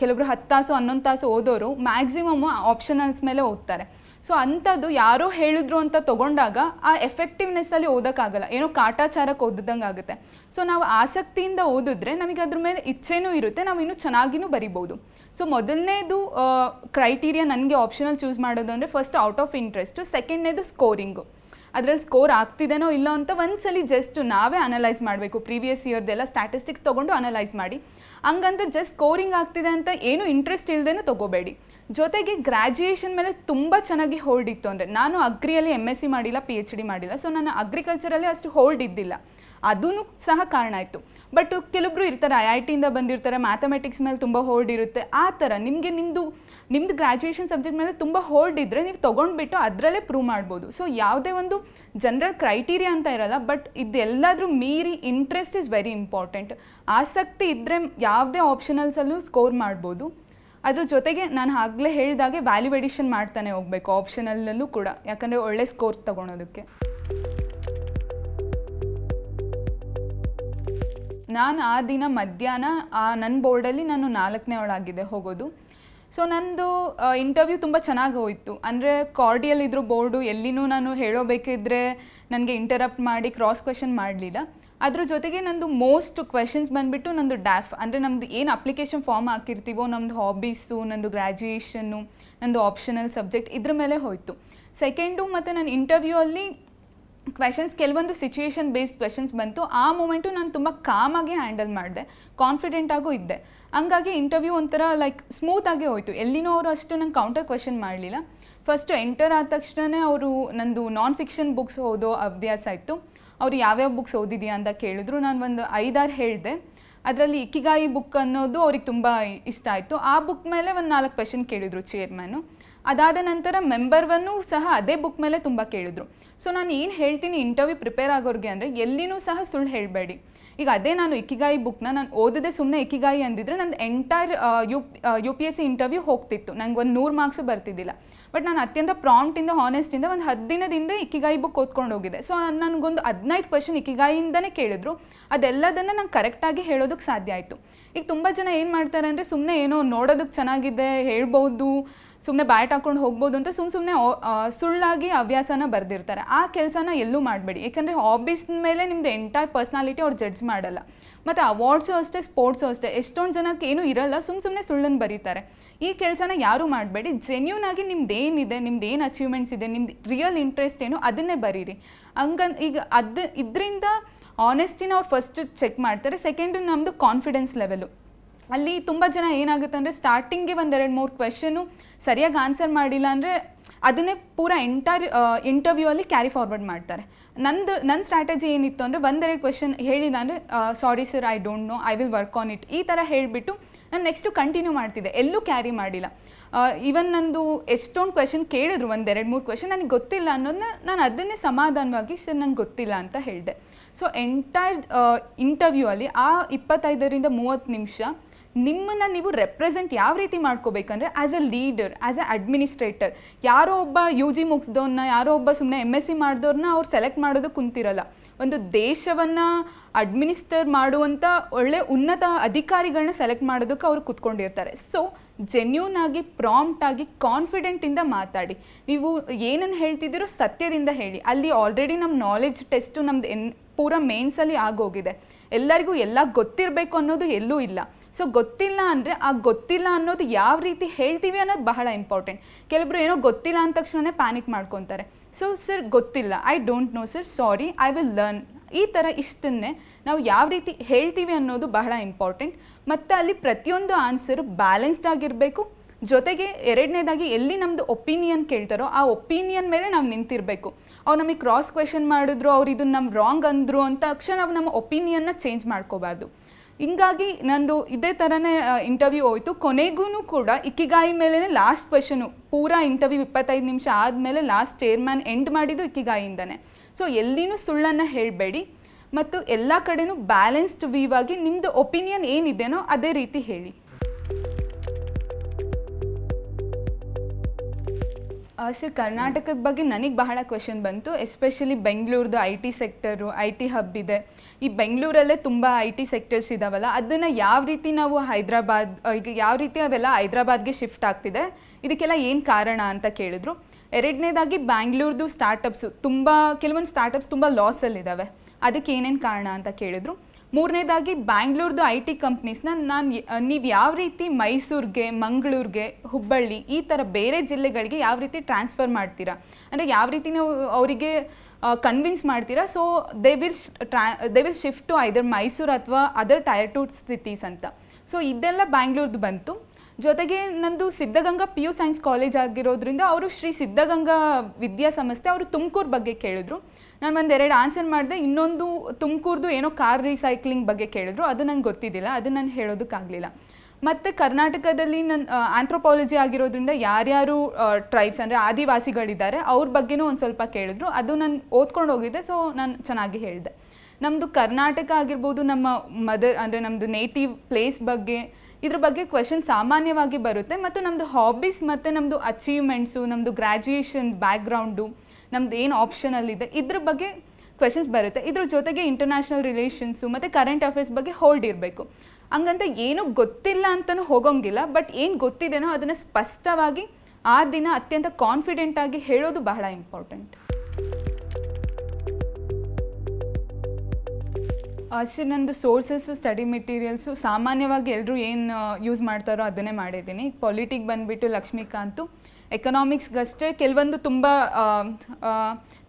ಕೆಲವರು ಹತ್ತು ತಾಸು, ಹನ್ನೊಂದು ತಾಸು ಓದೋರು ಮ್ಯಾಕ್ಸಿಮಮ್ ಆಪ್ಷನಲ್ಸ್ ಮೇಲೆ ಓದ್ತಾರೆ. ಸೊ ಅಂಥದ್ದು ಯಾರೋ ಹೇಳಿದ್ರು ಅಂತ ತೊಗೊಂಡಾಗ ಆ ಎಫೆಕ್ಟಿವ್ನೆಸ್ಸಲ್ಲಿ ಓದೋಕ್ಕಾಗಲ್ಲ. ಏನೋ ಕಾಟಾಚಾರಕ್ಕೆ ಓದಿದಂಗೆ ಆಗುತ್ತೆ. ಸೊ ನಾವು ಆಸಕ್ತಿಯಿಂದ ಓದಿದ್ರೆ ನಮಗೆ ಅದ್ರ ಮೇಲೆ ಇಚ್ಛೆನೂ ಇರುತ್ತೆ. ನಾವು ಇನ್ನೂ ಚೆನ್ನಾಗಿನೂ ಬರಿಬೋದು. ಸೊ ಮೊದಲನೇದು ಕ್ರೈಟೀರಿಯಾ ನನಗೆ ಆಪ್ಷನಲ್ ಚೂಸ್ ಮಾಡೋದು ಅಂದರೆ ಫಸ್ಟ್ ಔಟ್ ಆಫ್ ಇಂಟ್ರೆಸ್ಟು ಸೆಕೆಂಡ್ನೇದು ಸ್ಕೋರಿಂಗು ಅದರಲ್ಲಿ ಸ್ಕೋರ್ ಆಗ್ತಿದೆನೋ ಇಲ್ಲೋ ಅಂತ ಒಂದ್ಸಲಿ ಜಸ್ಟ್ ನಾವೇ ಅನಲೈಸ್ ಮಾಡಬೇಕು. ಪ್ರೀವಿಯಸ್ ಇಯರ್ದೆಲ್ಲ ಸ್ಟ್ಯಾಟಿಸ್ಟಿಕ್ಸ್ ತೊಗೊಂಡು ಅನಲೈಸ್ ಮಾಡಿ. ಹಂಗಂತ ಜಸ್ಟ್ ಸ್ಕೋರಿಂಗ್ ಆಗ್ತಿದೆ ಅಂತ ಏನು ಇಂಟ್ರೆಸ್ಟ್ ಇಲ್ಲದೇನೆ ತೊಗೋಬೇಡಿ. ಜೊತೆಗೆ ಗ್ರ್ಯಾಜುಯೇಷನ್ ಮೇಲೆ ತುಂಬ ಚೆನ್ನಾಗಿ ಹೋಲ್ಡ್ ಇತ್ತು ಅಂದರೆ ನಾನು ಅಗ್ರಿಯಲ್ಲಿ ಎಂ ಎಸ್ ಸಿ ಮಾಡಿಲ್ಲ ಪಿ ಎಚ್ ಡಿ ಮಾಡಿಲ್ಲ ಸೊ ನಾನು ಅಗ್ರಿಕಲ್ಚರಲ್ಲಿ ಅಷ್ಟು ಹೋಲ್ಡ್ ಇದ್ದಿಲ್ಲ. ಅದೂ ಸಹ ಕಾರಣ ಆಯಿತು. ಬಟ್ ಕೆಲವೊಬ್ರು ಇರ್ತಾರೆ ಐ ಐ ಟಿಯಿಂದ ಬಂದಿರ್ತಾರೆ ಮ್ಯಾಥಮೆಟಿಕ್ಸ್ ಮೇಲೆ ತುಂಬ ಹೋಲ್ಡ್ ಇರುತ್ತೆ. ಆ ಥರ ನಿಮಗೆ ನಿಮ್ಮದು ನಿಮ್ಮದು ಗ್ರ್ಯಾಜುಯೇಷನ್ ಸಬ್ಜೆಕ್ಟ್ ಮೇಲೆ ತುಂಬ ಹೋಲ್ಡ್ ಇದ್ದರೆ ನೀವು ತೊಗೊಂಡ್ಬಿಟ್ಟು ಅದರಲ್ಲೇ ಪ್ರೂವ್ ಮಾಡ್ಬೋದು. ಸೊ ಯಾವುದೇ ಒಂದು ಜನರಲ್ ಕ್ರೈಟೀರಿಯಾ ಅಂತ ಇರಲ್ಲ ಬಟ್ ಇದೆಲ್ಲಾದರೂ ಮೀರಿ ಇಂಟ್ರೆಸ್ಟ್ ಇಸ್ ವೆರಿ ಇಂಪಾರ್ಟೆಂಟ್ ಆಸಕ್ತಿ ಇದ್ದರೆ ಯಾವುದೇ ಆಪ್ಷನಲ್ಸಲ್ಲೂ ಸ್ಕೋರ್ ಮಾಡ್ಬೋದು. ಅದ್ರ ಜೊತೆಗೆ ನಾನು ಆಗಲೇ ಹೇಳಿದಾಗೆ ವ್ಯಾಲ್ಯೂ ಎಡಿಷನ್ ಮಾಡ್ತಾನೆ ಹೋಗಬೇಕು ಆಪ್ಷನಲ್ಲೂ ಕೂಡ. ಯಾಕಂದರೆ ಒಳ್ಳೆ ಸ್ಕೋರ್ ತೊಗೊಳೋದಕ್ಕೆ. ನಾನು ಆ ದಿನ ಮಧ್ಯಾಹ್ನ ಆ ನನ್ನ ಬೋರ್ಡಲ್ಲಿ ನಾನು ನಾಲ್ಕನೇ ಒಳಗಿದೆ ಹೋಗೋದು. ಸೊ ನಂದು ಇಂಟರ್ವ್ಯೂ ತುಂಬ ಚೆನ್ನಾಗಿ ಹೋಯಿತು. ಅಂದರೆ ಕಾರ್ಡಿಯಲ್ ಇದ್ರು ಬೋರ್ಡು, ಎಲ್ಲಿನೂ ನಾನು ಹೇಳೋಬೇಕಿದ್ರೆ ನನಗೆ ಇಂಟರಪ್ಟ್ ಮಾಡಿ ಕ್ರಾಸ್ ಕ್ವೆಶನ್ ಮಾಡಲಿಲ್ಲ. ಅದ್ರ ಜೊತೆಗೆ ನಂದು ಮೋಸ್ಟ್ ಕ್ವೆಶನ್ಸ್ ಬಂದುಬಿಟ್ಟು ನಂದು ಡ್ಯಾಫ್. ಅಂದರೆ ನಮ್ಮದು ಏನು ಅಪ್ಲಿಕೇಶನ್ ಫಾರ್ಮ್ ಹಾಕಿರ್ತೀವೋ ನಮ್ಮದು ಹಾಬೀಸು ನಂದು ಗ್ರ್ಯಾಜುಯೇಷನ್ನು ನಂದು ಆಪ್ಷನಲ್ ಸಬ್ಜೆಕ್ಟ್ ಇದ್ರ ಮೇಲೆ ಹೋಯಿತು. ಸೆಕೆಂಡು ಮತ್ತು ನನ್ನ ಇಂಟರ್ವ್ಯೂ ಅಲ್ಲಿ ಕ್ವೆಶನ್ಸ್ ಕೆಲವೊಂದು ಸಿಚುಯೇಷನ್ ಬೇಸ್ಡ್ ಕ್ವೆಶನ್ಸ್ ಬಂತು. ಆ ಮೂಮೆಂಟು ನಾನು ತುಂಬ ಕಾಮಾಗಿ ಹ್ಯಾಂಡಲ್ ಮಾಡಿದೆ. ಕಾನ್ಫಿಡೆಂಟಾಗೂ ಇದ್ದೆ. ಹಂಗಾಗಿ ಇಂಟರ್ವ್ಯೂ ಒಂಥರ ಲೈಕ್ ಸ್ಮೂತಾಗೇ ಹೋಯಿತು. ಎಲ್ಲಿನೂ ಅವರು ಅಷ್ಟು ನಂಗೆ ಕೌಂಟರ್ ಕ್ವೆಶನ್ ಮಾಡಲಿಲ್ಲ. ಫಸ್ಟು ಎಂಟರ್ ಆದ ತಕ್ಷಣವೇ ಅವರು ನಂದು ನಾನ್ ಫಿಕ್ಷನ್ ಬುಕ್ಸ್ ಓದೋ ಅಭ್ಯಾಸ ಇತ್ತು. ಅವ್ರು ಯಾವ್ಯಾವ ಬುಕ್ಸ್ ಓದಿದೆಯಾ ಅಂತ ಕೇಳಿದ್ರು. ನಾನು ಒಂದು ಐದಾರು ಹೇಳಿದೆ. ಅದರಲ್ಲಿ ಇಕ್ಕಿಗಾಯಿ ಬುಕ್ ಅನ್ನೋದು ಅವ್ರಿಗೆ ತುಂಬ ಇಷ್ಟ ಆಯಿತು. ಆ ಬುಕ್ ಮೇಲೆ ಒಂದು ನಾಲ್ಕು ಕ್ವೆಶನ್ ಕೇಳಿದರು ಚೇರ್ಮ್ಯಾನು ಅದಾದ ನಂತರ ಮೆಂಬರ್ ಒನ್ನು ಸಹ ಅದೇ ಬುಕ್ ಮೇಲೆ ತುಂಬ ಕೇಳಿದ್ರು. ಸೊ ನಾನು ಏನು ಹೇಳ್ತೀನಿ ಇಂಟರ್ವ್ಯೂ ಪ್ರಿಪೇರ್ ಆಗೋರಿಗೆ ಅಂದರೆ ಎಲ್ಲಿನೂ ಸಹ ಸುಳ್ಳು ಹೇಳಬೇಡಿ. ಈಗ ಅದೇ ನಾನು ಇಕ್ಕಿಗಾಯಿ ಬುಕ್ನ ನಾನು ಓದದೆ ಸುಮ್ಮನೆ ಇಕ್ಕಿಗಾಯಿ ಅಂದಿದ್ರೆ ನಂದು entire U U P S C interview ಹೋಗ್ತಿತ್ತು. ನಂಗೆ ಒಂದು ನೂರು ಮಾರ್ಕ್ಸು ಬರ್ತಿದ್ದಿಲ್ಲ. ಬಟ್ ನಾನು ಅತ್ಯಂತ ಪ್ರಾಂಪ್ಟಿಂದ ಹಾನೆಸ್ಟಿಂದ ಒಂದು ಹತ್ತು ದಿನದಿಂದ ಇಕ್ಕಿಗಾಯಿ ಬುಕ್ ಓದ್ಕೊಂಡು ಹೋಗಿದೆ. ಸೊ ನನಗೊಂದು ಹದಿನೈದು ಕ್ವಶನ್ ಇಕ್ಕಿಗಾಯಿಯಿಂದನೇ ಕೇಳಿದ್ರು. ಅದೆಲ್ಲದನ್ನು ನಂಗೆ ಕರೆಕ್ಟಾಗಿ ಹೇಳೋದಕ್ಕೆ ಸಾಧ್ಯ ಆಯಿತು. ಈಗ ತುಂಬ ಜನ ಏನು ಮಾಡ್ತಾರೆ ಅಂದರೆ ಸುಮ್ಮನೆ ಏನೋ ನೋಡೋದಕ್ಕೆ ಚೆನ್ನಾಗಿದೆ, ಹೇಳ್ಬೋದು ಸುಮ್ಮನೆ ಬ್ಯಾಟ್ ಹಾಕೊಂಡು ಹೋಗ್ಬೋದು ಅಂತ ಸುಮ್ಮ ಸುಮ್ಮನೆ ಸುಳ್ಳಾಗಿ ಹವ್ಯಾಸನ ಬರೆದಿರ್ತಾರೆ. ಆ ಕೆಲಸನ ಎಲ್ಲೂ ಮಾಡಬೇಡಿ. ಯಾಕಂದರೆ ಹಾಬೀಸ್ ಮೇಲೆ ನಿಮ್ಮದು ಎಂಟೈರ್ ಪರ್ಸ್ನಾಲಿಟಿ ಅವ್ರು ಜಡ್ಜ್ ಮಾಡಲ್ಲ. ಮತ್ತು ಅವಾರ್ಡ್ಸು ಅಷ್ಟೇ ಸ್ಪೋರ್ಟ್ಸು ಅಷ್ಟೇ, ಎಷ್ಟೊಂದು ಜನಕ್ಕೆ ಏನೂ ಇರಲ್ಲ ಸುಮ್ಮ ಸುಮ್ಮನೆ ಸುಳ್ಳನ್ನು ಬರೀತಾರೆ. ಈ ಕೆಲಸನ ಯಾರೂ ಮಾಡಬೇಡಿ. ಜೆನ್ಯೂನ್ ಆಗಿ ನಿಮ್ದು ಏನಿದೆ, ನಿಮ್ದು ಏನು ಅಚೀವ್ಮೆಂಟ್ಸ್ ಇದೆ, ನಿಮ್ದು ರಿಯಲ್ ಇಂಟ್ರೆಸ್ಟ್ ಏನು ಅದನ್ನೇ ಬರೀರಿ. ಹಂಗನ್ ಈಗ ಅದು, ಇದರಿಂದ ಆನೆಸ್ಟಿನ ಅವ್ರು ಫಸ್ಟ್ ಚೆಕ್ ಮಾಡ್ತಾರೆ ಸೆಕೆಂಡು ನಮ್ಮದು ಕಾನ್ಫಿಡೆನ್ಸ್ ಲೆವೆಲು ಅಲ್ಲಿ ತುಂಬ ಜನ ಏನಾಗುತ್ತೆ ಅಂದರೆ ಸ್ಟಾರ್ಟಿಂಗ್ಗೆ ಒಂದೆರಡು ಮೂರು ಕ್ವೆಶನು ಸರಿಯಾಗಿ ಆನ್ಸರ್ ಮಾಡಿಲ್ಲ ಅಂದರೆ ಅದನ್ನೇ ಪೂರ ಎಂಟೈರ್ ಇಂಟರ್ವ್ಯೂ ಅಲ್ಲಿ ಕ್ಯಾರಿ ಫಾರ್ವರ್ಡ್ ಮಾಡ್ತಾರೆ. ನಂದು ನನ್ನ ಸ್ಟ್ರಾಟಜಿ ಏನಿತ್ತು ಅಂದರೆ ಒಂದೆರಡು ಕ್ವೆಶನ್ ಹೇಳಿಲ್ಲ ಅಂದರೆ sorry sir I don't know I will work on it ಈ ಥರ ಹೇಳಿಬಿಟ್ಟು ನಾನು ನೆಕ್ಸ್ಟು ಕಂಟಿನ್ಯೂ ಮಾಡ್ತಿದ್ದೆ. ಎಲ್ಲೂ ಕ್ಯಾರಿ ಮಾಡಿಲ್ಲ. ಈವನ್ ನಂದು ಎಷ್ಟೊಂದು ಕ್ವೆಶನ್ ಕೇಳಿದ್ರು, ಒಂದೆರಡು, ಮೂರು ಕ್ವೆಶನ್ ನನಗೆ ಗೊತ್ತಿಲ್ಲ ಅನ್ನೋದನ್ನ ನಾನು ಅದನ್ನೇ ಸಮಾಧಾನವಾಗಿ ಸರ್ ನಂಗೆ ಗೊತ್ತಿಲ್ಲ ಅಂತ ಹೇಳಿದೆ. ಸೊ ಎಂಟೈರ್ ಇಂಟರ್ವ್ಯೂ ಅಲ್ಲಿ ಆ ಇಪ್ಪತ್ತೈದರಿಂದ ಮೂವತ್ತು ನಿಮಿಷ ನಿಮ್ಮನ್ನು ನೀವು ರೆಪ್ರೆಸೆಂಟ್ ಯಾವ ರೀತಿ ಮಾಡ್ಕೋಬೇಕಂದ್ರೆ as a leader as a administrator ಯಾರೋ ಒಬ್ಬ ಯು ಜಿ ಮುಗಿಸ್ದವ್ರನ್ನ ಯಾರೋ ಒಬ್ಬ ಸುಮ್ಮನೆ ಎಂ ಎಸ್ ಸಿ ಮಾಡಿದವ್ರನ್ನ ಅವ್ರು ಸೆಲೆಕ್ಟ್ ಮಾಡೋದು ಕುಂತಿರಲ್ಲ. ಒಂದು ದೇಶವನ್ನು ಅಡ್ಮಿನಿಸ್ಟರ್ ಮಾಡುವಂಥ ಒಳ್ಳೆ ಉನ್ನತ ಅಧಿಕಾರಿಗಳನ್ನ ಸೆಲೆಕ್ಟ್ ಮಾಡೋದಕ್ಕೆ ಅವ್ರು ಕುತ್ಕೊಂಡಿರ್ತಾರೆ. ಸೊ ಜೆನ್ಯೂನ್ ಆಗಿ ಪ್ರಾಂಪ್ಟ್ ಆಗಿ ಕಾನ್ಫಿಡೆಂಟಿಂದ ಮಾತಾಡಿ. ನೀವು ಏನನ್ನು ಹೇಳ್ತಿದ್ದೀರೋ ಸತ್ಯದಿಂದ ಹೇಳಿ. ಅಲ್ಲಿ ಆಲ್ರೆಡಿ ನಮ್ಮ ನಾಲೆಜ್ ಟೆಸ್ಟು ನಮ್ದು ಎನ್, ಪೂರ ಮೇನ್ಸಲ್ಲಿ ಆಗೋಗಿದೆ. ಎಲ್ಲರಿಗೂ ಎಲ್ಲ ಗೊತ್ತಿರಬೇಕು ಅನ್ನೋದು ಎಲ್ಲೂ ಇಲ್ಲ. ಸೊ ಗೊತ್ತಿಲ್ಲ ಅಂದರೆ ಆ ಗೊತ್ತಿಲ್ಲ ಅನ್ನೋದು ಯಾವ ರೀತಿ ಹೇಳ್ತೀವಿ ಅನ್ನೋದು ಬಹಳ ಇಂಪಾರ್ಟೆಂಟ್ ಕೆಲವರು ಏನೋ ಗೊತ್ತಿಲ್ಲ ಅಂದ ತಕ್ಷಣವೇ ಪ್ಯಾನಿಕ್ ಮಾಡ್ಕೊತಾರೆ. ಸೊ ಸರ್ ಗೊತ್ತಿಲ್ಲ. I don't know sir sorry I will learn ಈ ಥರ ಇಷ್ಟನ್ನೇ ನಾವು ಯಾವ ರೀತಿ ಹೇಳ್ತೀವಿ ಅನ್ನೋದು ಬಹಳ ಇಂಪಾರ್ಟೆಂಟ್ ಮತ್ತು ಅಲ್ಲಿ ಪ್ರತಿಯೊಂದು ಆನ್ಸರು ಬ್ಯಾಲೆನ್ಸ್ಡ್ ಆಗಿರಬೇಕು. ಜೊತೆಗೆ ಎರಡನೇದಾಗಿ ಎಲ್ಲಿ ನಮ್ಮದು ಒಪಿನಿಯನ್ ಕೇಳ್ತಾರೋ ಆ ಒಪಿನಿಯನ್ ಮೇಲೆ ನಾವು ನಿಂತಿರಬೇಕು. ಅವ್ರು ನಮಗೆ ಕ್ರಾಸ್ ಕ್ವೆಶನ್ ಮಾಡಿದ್ರು, ಅವ್ರು ಇದನ್ನು ನಮ್ಮ ರಾಂಗ್ ಅಂದರು ಅಂತ ತಕ್ಷಣ ನಾವು ನಮ್ಮ ಒಪಿನಿಯನ್ನ ಚೇಂಜ್ ಮಾಡ್ಕೋಬಾರ್ದು. ಹಿಂಗಾಗಿ ನಂದು ಇದೇ ಥರನೇ ಇಂಟರ್ವ್ಯೂ ಹೋಯಿತು. ಕೊನೆಗೂ ಕೂಡ ಇಕ್ಕಿಗಾಯಿ ಮೇಲೇ ಲಾಸ್ಟ್ ಕ್ವೆಶನು ಪೂರಾ ಇಂಟರ್ವ್ಯೂ ಇಪ್ಪತ್ತೈದು ನಿಮಿಷ ಆದಮೇಲೆ ಲಾಸ್ಟ್ ಚೇರ್ಮ್ಯಾನ್ ಎಂಡ್ ಮಾಡಿದ್ದು ಇಕ್ಕಿಗಾಯಿಂದನೇ ಸೊ ಎಲ್ಲಿನೂ ಸುಳ್ಳನ್ನು ಹೇಳಬೇಡಿ. ಮತ್ತು ಎಲ್ಲ ಕಡೆನೂ ಬ್ಯಾಲೆನ್ಸ್ಡ್ ವ್ಯೂ ಆಗಿ ನಿಮ್ಮದು ಒಪಿನಿಯನ್ ಏನಿದೆನೋ ಅದೇ ರೀತಿ ಹೇಳಿ. ಸರ್ ಕರ್ನಾಟಕದ ಬಗ್ಗೆ ನನಗೆ ಬಹಳ ಕ್ವೆಶನ್ ಬಂತು. Especially ಬೆಂಗಳೂರ್ದು I T sector I T hub ಇದೆ. ಈ ಬೆಂಗಳೂರಲ್ಲೇ ತುಂಬ ಐ ಟಿ ಸೆಕ್ಟರ್ಸ್ ಇದಾವಲ್ಲ, ಅದನ್ನು ಯಾವ ರೀತಿ ನಾವು ಹೈದ್ರಾಬಾದ್ ಈಗ ಯಾವ ರೀತಿ ಅವೆಲ್ಲ ಹೈದ್ರಾಬಾದ್ಗೆ ಶಿಫ್ಟ್ ಆಗ್ತಿದೆ? ಇದಕ್ಕೆಲ್ಲ ಏನು ಕಾರಣ ಅಂತ ಕೇಳಿದ್ರು. ಎರಡನೇದಾಗಿ ಬ್ಯಾಂಗ್ಳೂರ್ದು ಸ್ಟಾರ್ಟಪ್ಸು ತುಂಬ, ಕೆಲವೊಂದು ಸ್ಟಾರ್ಟಪ್ಸ್ ತುಂಬ ಲಾಸಲ್ಲಿದ್ದಾವೆ ಅದಕ್ಕೆ ಏನೇನು ಕಾರಣ ಅಂತ ಕೇಳಿದ್ರು. ಮೂರನೇದಾಗಿ, ಬ್ಯಾಂಗ್ಳೂರ್ದು ಐ ಟಿ ಕಂಪ್ನೀಸ್ನ ನಾನು ನೀವು ಯಾವ ರೀತಿ ಮೈಸೂರಿಗೆ, ಮಂಗಳೂರಿಗೆ, ಹುಬ್ಬಳ್ಳಿ ಈ ಥರ ಬೇರೆ ಜಿಲ್ಲೆಗಳಿಗೆ ಯಾವ ರೀತಿ ಟ್ರಾನ್ಸ್ಫರ್ ಮಾಡ್ತೀರಾ? ಅಂದರೆ ಯಾವ ರೀತಿ ನಾವು ಅವರಿಗೆ ಕನ್ವಿನ್ಸ್ ಮಾಡ್ತೀರಾ? So, they will ಟ್ರಾ, they will shift to either Mysuru ಅಥವಾ ಅದರ್ ಟೈರ್ ಟು ಸಿಟೀಸ್ ಅಂತ. ಸೊ, ಇದೆಲ್ಲ ಬ್ಯಾಂಗ್ಳೂರ್ದು ಬಂತು. ಜೊತೆಗೆ ನಂದು Siddaganga P U science college ಆಗಿರೋದ್ರಿಂದ ಅವರು ಶ್ರೀ ಸಿದ್ಧಗಂಗಾ ವಿದ್ಯಾಸಂಸ್ಥೆ ಅವರು ತುಮಕೂರು ಬಗ್ಗೆ ಕೇಳಿದ್ರು. ನಾನು ಒಂದೆರಡು ಆನ್ಸರ್ ಮಾಡಿದೆ, ಇನ್ನೊಂದು ತುಮಕೂರ್ದು ಏನೋ ಕಾರ್ ರೀಸೈಕ್ಲಿಂಗ್ ಬಗ್ಗೆ ಕೇಳಿದ್ರು. ಅದು ನಂಗೆ ಗೊತ್ತಿದ್ದಿಲ್ಲ ಅದು ನಾನು ಹೇಳೋದಕ್ಕಾಗಲಿಲ್ಲ. ಮತ್ತು ಕರ್ನಾಟಕದಲ್ಲಿ ನನ್ನ ಆಂಥ್ರೋಪಾಲಜಿ ಆಗಿರೋದ್ರಿಂದ ಯಾರ್ಯಾರು ಟ್ರೈಬ್ಸ್ ಅಂದರೆ ಆದಿವಾಸಿಗಳಿದ್ದಾರೆ, ಅವ್ರ ಬಗ್ಗೆನೂ ಒಂದು ಸ್ವಲ್ಪ ಕೇಳಿದ್ರು. ಅದು ನಾನು ಓದ್ಕೊಂಡು ಹೋಗಿದ್ದೆ ಸೊ ನಾನು ಚೆನ್ನಾಗಿ ಹೇಳಿದೆ. ನಮ್ಮದು ಕರ್ನಾಟಕ ಆಗಿರ್ಬೋದು, ನಮ್ಮ ಮದರ್ ಅಂದರೆ ನಮ್ಮದು ನೇಟಿವ್ ಪ್ಲೇಸ್ ಬಗ್ಗೆ ಇದ್ರ ಬಗ್ಗೆ ಕ್ವೆಶನ್ ಸಾಮಾನ್ಯವಾಗಿ ಬರುತ್ತೆ. ಮತ್ತು ನಮ್ಮದು ಹಾಬೀಸ್ ಮತ್ತು ನಮ್ಮದು ಅಚೀವ್ಮೆಂಟ್ಸು ನಮ್ಮದು ಗ್ರ್ಯಾಜುಯೇಷನ್ ಬ್ಯಾಕ್ಗ್ರೌಂಡು ನಮ್ದು ಏನು ಆಪ್ಷನಲ್ಲಿದೆ ಇದ್ರ ಬಗ್ಗೆ ಕ್ವೆಶನ್ಸ್ ಬರುತ್ತೆ. ಇದ್ರ ಜೊತೆಗೆ ಇಂಟರ್ನ್ಯಾಷನಲ್ ರಿಲೇಷನ್ಸು ಮತ್ತು ಕರೆಂಟ್ ಅಫೇರ್ಸ್ ಬಗ್ಗೆ ಹೋಲ್ಡ್ ಇರಬೇಕು. ಹಂಗಂತ ಏನೂ ಗೊತ್ತಿಲ್ಲ ಅಂತಲೂ ಹೋಗೋಂಗಿಲ್ಲ ಬಟ್ ಏನು ಗೊತ್ತಿದೆನೋ ಅದನ್ನು ಸ್ಪಷ್ಟವಾಗಿ ಆ ದಿನ ಅತ್ಯಂತ ಕಾನ್ಫಿಡೆಂಟಾಗಿ ಹೇಳೋದು ಬಹಳ ಇಂಪಾರ್ಟೆಂಟ್ ಅಷ್ಟೇ ನಂದು ಸೋರ್ಸಸ್ಸು ಸ್ಟಡಿ ಮೆಟೀರಿಯಲ್ಸು ಸಾಮಾನ್ಯವಾಗಿ ಎಲ್ಲರೂ ಏನು ಯೂಸ್ ಮಾಡ್ತಾರೋ ಅದನ್ನೇ ಮಾಡಿದ್ದೀನಿ. ಪಾಲಿಟಿಕ್ ಬಂದುಬಿಟ್ಟು ಲಕ್ಷ್ಮೀಕಾಂತು. ಎಕನಾಮಿಕ್ಸ್ಗಷ್ಟೇ ಕೆಲವೊಂದು ತುಂಬ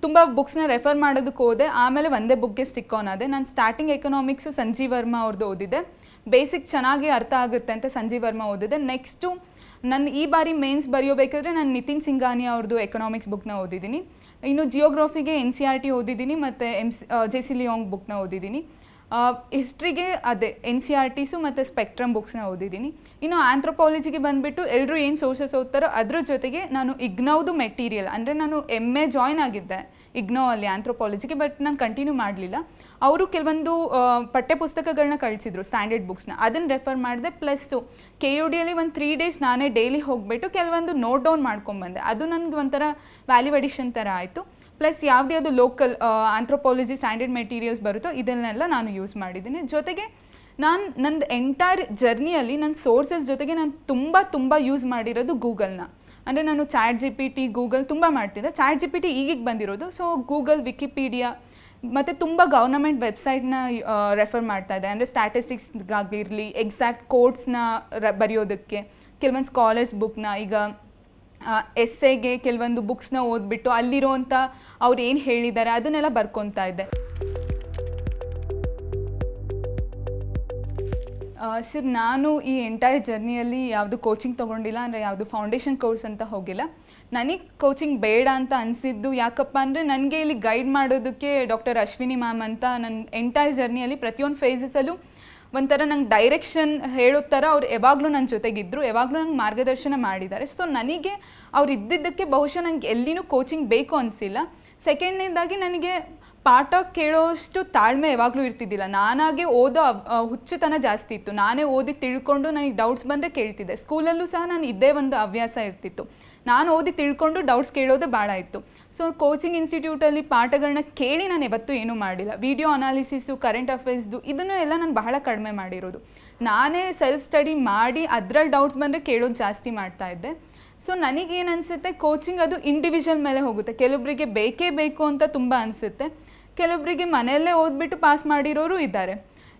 ತುಂಬ ಬುಕ್ಸ್ನ ರೆಫರ್ ಮಾಡೋದಕ್ಕೆ ಹೋದೆ. ಆಮೇಲೆ ಒಂದೇ ಬುಕ್ಗೆ ಸ್ಟಿಕ್ ಆನ್ ಆದೆ. ನಾನು ಸ್ಟಾರ್ಟಿಂಗ್ ಎಕನಾಮಿಕ್ಸು ಸಂಜೀವ್ ವರ್ಮಾ ಅವ್ರದ್ದು ಓದಿದೆ. ಬೇಸಿಕ್ ಚೆನ್ನಾಗಿ ಅರ್ಥ ಆಗುತ್ತೆ ಅಂತ ಸಂಜೀವ್ ವರ್ಮಾ ಓದಿದೆ. ನೆಕ್ಸ್ಟು ನನ್ನ ಈ ಬಾರಿ ಮೇನ್ಸ್ ಬರೆಯೋಬೇಕಾದ್ರೆ ನಾನು ನಿತಿನ್ ಸಿಂಗಾನಿ ಅವ್ರದ್ದು ಎಕನಾಮಿಕ್ಸ್ ಬುಕ್ನ ಓದಿದ್ದೀನಿ. ಇನ್ನು ಜಿಯೋಗ್ರಫಿಗೆ ಎನ್ ಸಿ ಆರ್ ಟಿ ಓದಿದ್ದೀನಿ ಮತ್ತು M C J C Leong ಬುಕ್ನ ಓದಿದ್ದೀನಿ. ಹಿಸ್ಟ್ರಿಗೆ ಅದೇ ಎನ್ ಸಿ ಆರ್ ಟಿಸು ಮತ್ತು ಸ್ಪೆಕ್ಟ್ರಮ್ ಬುಕ್ಸ್ನ ಓದಿದ್ದೀನಿ. ಇನ್ನು ಆಂಥ್ರೋಪಾಲಜಿಗೆ ಬಂದುಬಿಟ್ಟು ಎಲ್ಲರೂ ಏನು ಸೋರ್ಸಸ್ ಓದ್ತಾರೋ ಅದ್ರ ಜೊತೆಗೆ ನಾನು ಇಗ್ನೋದು ಮೆಟೀರಿಯಲ್ ಅಂದರೆ ನಾನು ಎಂ ಎ ಜಾಯ್ನ್ ಆಗಿದ್ದೆ ಇಗ್ನೋ ಅಲ್ಲಿ ಆಂಥ್ರೋಪಾಲಜಿಗೆ ಬಟ್ ನಾನು ಕಂಟಿನ್ಯೂ ಮಾಡಲಿಲ್ಲ. ಅವರು ಕೆಲವೊಂದು ಪಠ್ಯಪುಸ್ತಕಗಳನ್ನ ಕಳಿಸಿದ್ರು ಸ್ಟ್ಯಾಂಡರ್ಡ್ ಬುಕ್ಸ್ನ ಅದನ್ನು ರೆಫರ್ ಮಾಡಿದೆ ಪ್ಲಸ್ಸು ಕೆ ಯು ಡಿಯಲ್ಲಿ ಒಂದು ತ್ರೀ ಡೇಸ್ ನಾನೇ ಡೈಲಿ ಹೋಗಿಬಿಟ್ಟು ಕೆಲವೊಂದು ನೋಟ್ ಡೌನ್ ಮಾಡ್ಕೊಂಬಂದೆ. ಅದು ನನಗೆ ಒಂಥರ ವ್ಯಾಲ್ಯೂ ಅಡಿಷನ್ ಥರ ಆಯಿತು. ಪ್ಲಸ್ ಯಾವುದೇ ಅದು ಲೋಕಲ್ ಆಂಥ್ರೋಪಾಲಜಿ ಸ್ಟ್ಯಾಂಡರ್ಡ್ ಮೆಟೀರಿಯಲ್ಸ್ ಬರುತ್ತೋ ಇದನ್ನೆಲ್ಲ ನಾನು ಯೂಸ್ ಮಾಡಿದ್ದೀನಿ. ಜೊತೆಗೆ ನಾನು, ನಂದು ಎಂಟೈರ್ ಜರ್ನಿಯಲ್ಲಿ ನನ್ನ ಸೋರ್ಸಸ್ ಜೊತೆಗೆ ನಾನು ತುಂಬ ತುಂಬ ಯೂಸ್ ಮಾಡಿರೋದು ಗೂಗಲ್ನ. ಅಂದರೆ ನಾನು chat G P T Google ತುಂಬ ಮಾಡ್ತಿದ್ದೆ. ಚಾಟ್ ಜಿ ಪಿ ಟಿ ಈಗೀಗ ಬಂದಿರೋದು. ಸೊ ಗೂಗಲ್, ವಿಕಿಪೀಡಿಯಾ ಮತ್ತು ತುಂಬ ಗೌರ್ನಮೆಂಟ್ ವೆಬ್ಸೈಟ್ನ ರೆಫರ್ ಮಾಡ್ತಾ ಇದೆ ಅಂದರೆ ಸ್ಟ್ಯಾಟಿಸ್ಟಿಕ್ಸ್ಗಾಗಿರಲಿ ಎಕ್ಸಾಕ್ಟ್ ಕೋಡ್ಸ್ನ ರ, ಬರೆಯೋದಕ್ಕೆ. ಕೆಲವೊಂದು ಸ್ಕಾಲರ್ಸ್ ಬುಕ್ನ ಈಗ ಎಸ್ಸೆಗೆ ಕೆಲವೊಂದು ಬುಕ್ಸ್ನ ಓದ್ಬಿಟ್ಟು ಅಲ್ಲಿರೋಂಥ ಅವ್ರು ಏನು ಹೇಳಿದ್ದಾರೆ ಅದನ್ನೆಲ್ಲ ಬರ್ಕೊತಾ ಇದ್ದೆ. ಸರ್ ನಾನು ಈ ಎಂಟೈರ್ ಜರ್ನಿಯಲ್ಲಿ ಯಾವುದು ಕೋಚಿಂಗ್ ತೊಗೊಂಡಿಲ್ಲ, ಅಂದರೆ ಯಾವುದು ಫೌಂಡೇಶನ್ ಕೋರ್ಸ್ ಅಂತ ಹೋಗಿಲ್ಲ. ನನಗೆ ಕೋಚಿಂಗ್ ಬೇಡ ಅಂತ ಅನಿಸಿದ್ದು ಯಾಕಪ್ಪ ಅಂದರೆ ನನಗೆ ಇಲ್ಲಿ ಗೈಡ್ ಮಾಡೋದಕ್ಕೆ ಡಾಕ್ಟರ್ ಅಶ್ವಿನಿ ಮ್ಯಾಮ್ ಅಂತ ನನ್ನ ಎಂಟೈರ್ ಜರ್ನಿಯಲ್ಲಿ ಪ್ರತಿಯೊಂದು ಫೇಸಸಲ್ಲೂ ಒಂಥರ ನಂಗೆ ಡೈರೆಕ್ಷನ್ ಹೇಳೋ ಥರ ಅವ್ರು ಯಾವಾಗಲೂ ನನ್ನ ಜೊತೆಗಿದ್ದರು ಯಾವಾಗಲೂ ನಂಗೆ ಮಾರ್ಗದರ್ಶನ ಮಾಡಿದ್ದಾರೆ. ಸೊ ನನಗೆ ಅವ್ರು ಇದ್ದಿದ್ದಕ್ಕೆ ಬಹುಶಃ ನಂಗೆ ಎಲ್ಲಿನೂ ಕೋಚಿಂಗ್ ಬೇಕು ಅನಿಸಿಲ್ಲ. ಸೆಕೆಂಡ್ನೇದಾಗಿ ನನಗೆ ಪಾಠ ಕೇಳೋಷ್ಟು ತಾಳ್ಮೆ ಯಾವಾಗಲೂ ಇರ್ತಿದ್ದಿಲ್ಲ. ನಾನಾಗೆ ಓದೋ ಹುಚ್ಚುತನ ಜಾಸ್ತಿ ಇತ್ತು. ನಾನೇ ಓದಿ ತಿಳ್ಕೊಂಡು ನನಗೆ ಡೌಟ್ಸ್ ಬಂದರೆ ಕೇಳ್ತಿದ್ದೆ. ಸ್ಕೂಲಲ್ಲೂ ಸಹ ನಾನು ಇದ್ದೇ ಒಂದು ಹವ್ಯಾಸ ಇರ್ತಿತ್ತು. ನಾನು ಓದಿ ತಿಳ್ಕೊಂಡು ಡೌಟ್ಸ್ ಕೇಳೋದೇ ಭಾಳ ಇತ್ತು. ಸೊ, ಕೋಚಿಂಗ್ ಇನ್ಸ್ಟಿಟ್ಯೂಟಲ್ಲಿ ಪಾಠಗಳನ್ನ ಕೇಳಿ ನಾನು ಇವತ್ತು ಏನೂ ಮಾಡಿಲ್ಲ. ವಿಡಿಯೋ ಅನಾಲಿಸಿಸು, ಕರೆಂಟ್ ಅಫೇರ್ಸ್ದು, ಇದನ್ನು ಎಲ್ಲ ನಾನು ಬಹಳ ಕಡಿಮೆ ಮಾಡಿರೋದು. ನಾನೇ ಸೆಲ್ಫ್ ಸ್ಟಡಿ ಮಾಡಿ ಅದರಲ್ಲಿ ಡೌಟ್ಸ್ ಬಂದರೆ ಕೇಳೋದು ಜಾಸ್ತಿ ಮಾಡ್ತಾ ಇದ್ದೆ. ಸೊ, ನನಗೇನು ಅನಿಸುತ್ತೆ, ಕೋಚಿಂಗ್ ಅದು ಇಂಡಿವಿಜುವಲ್ ಮೇಲೆ ಹೋಗುತ್ತೆ. ಕೆಲವೊಬ್ಬರಿಗೆ ಬೇಕೇ ಬೇಕು ಅಂತ ತುಂಬ ಅನಿಸುತ್ತೆ. ಕೆಲವೊಬ್ಬರಿಗೆ ಮನೆಯಲ್ಲೇ ಓದ್ಬಿಟ್ಟು ಪಾಸ್ ಮಾಡಿರೋರು ಇದ್ದಾರೆ.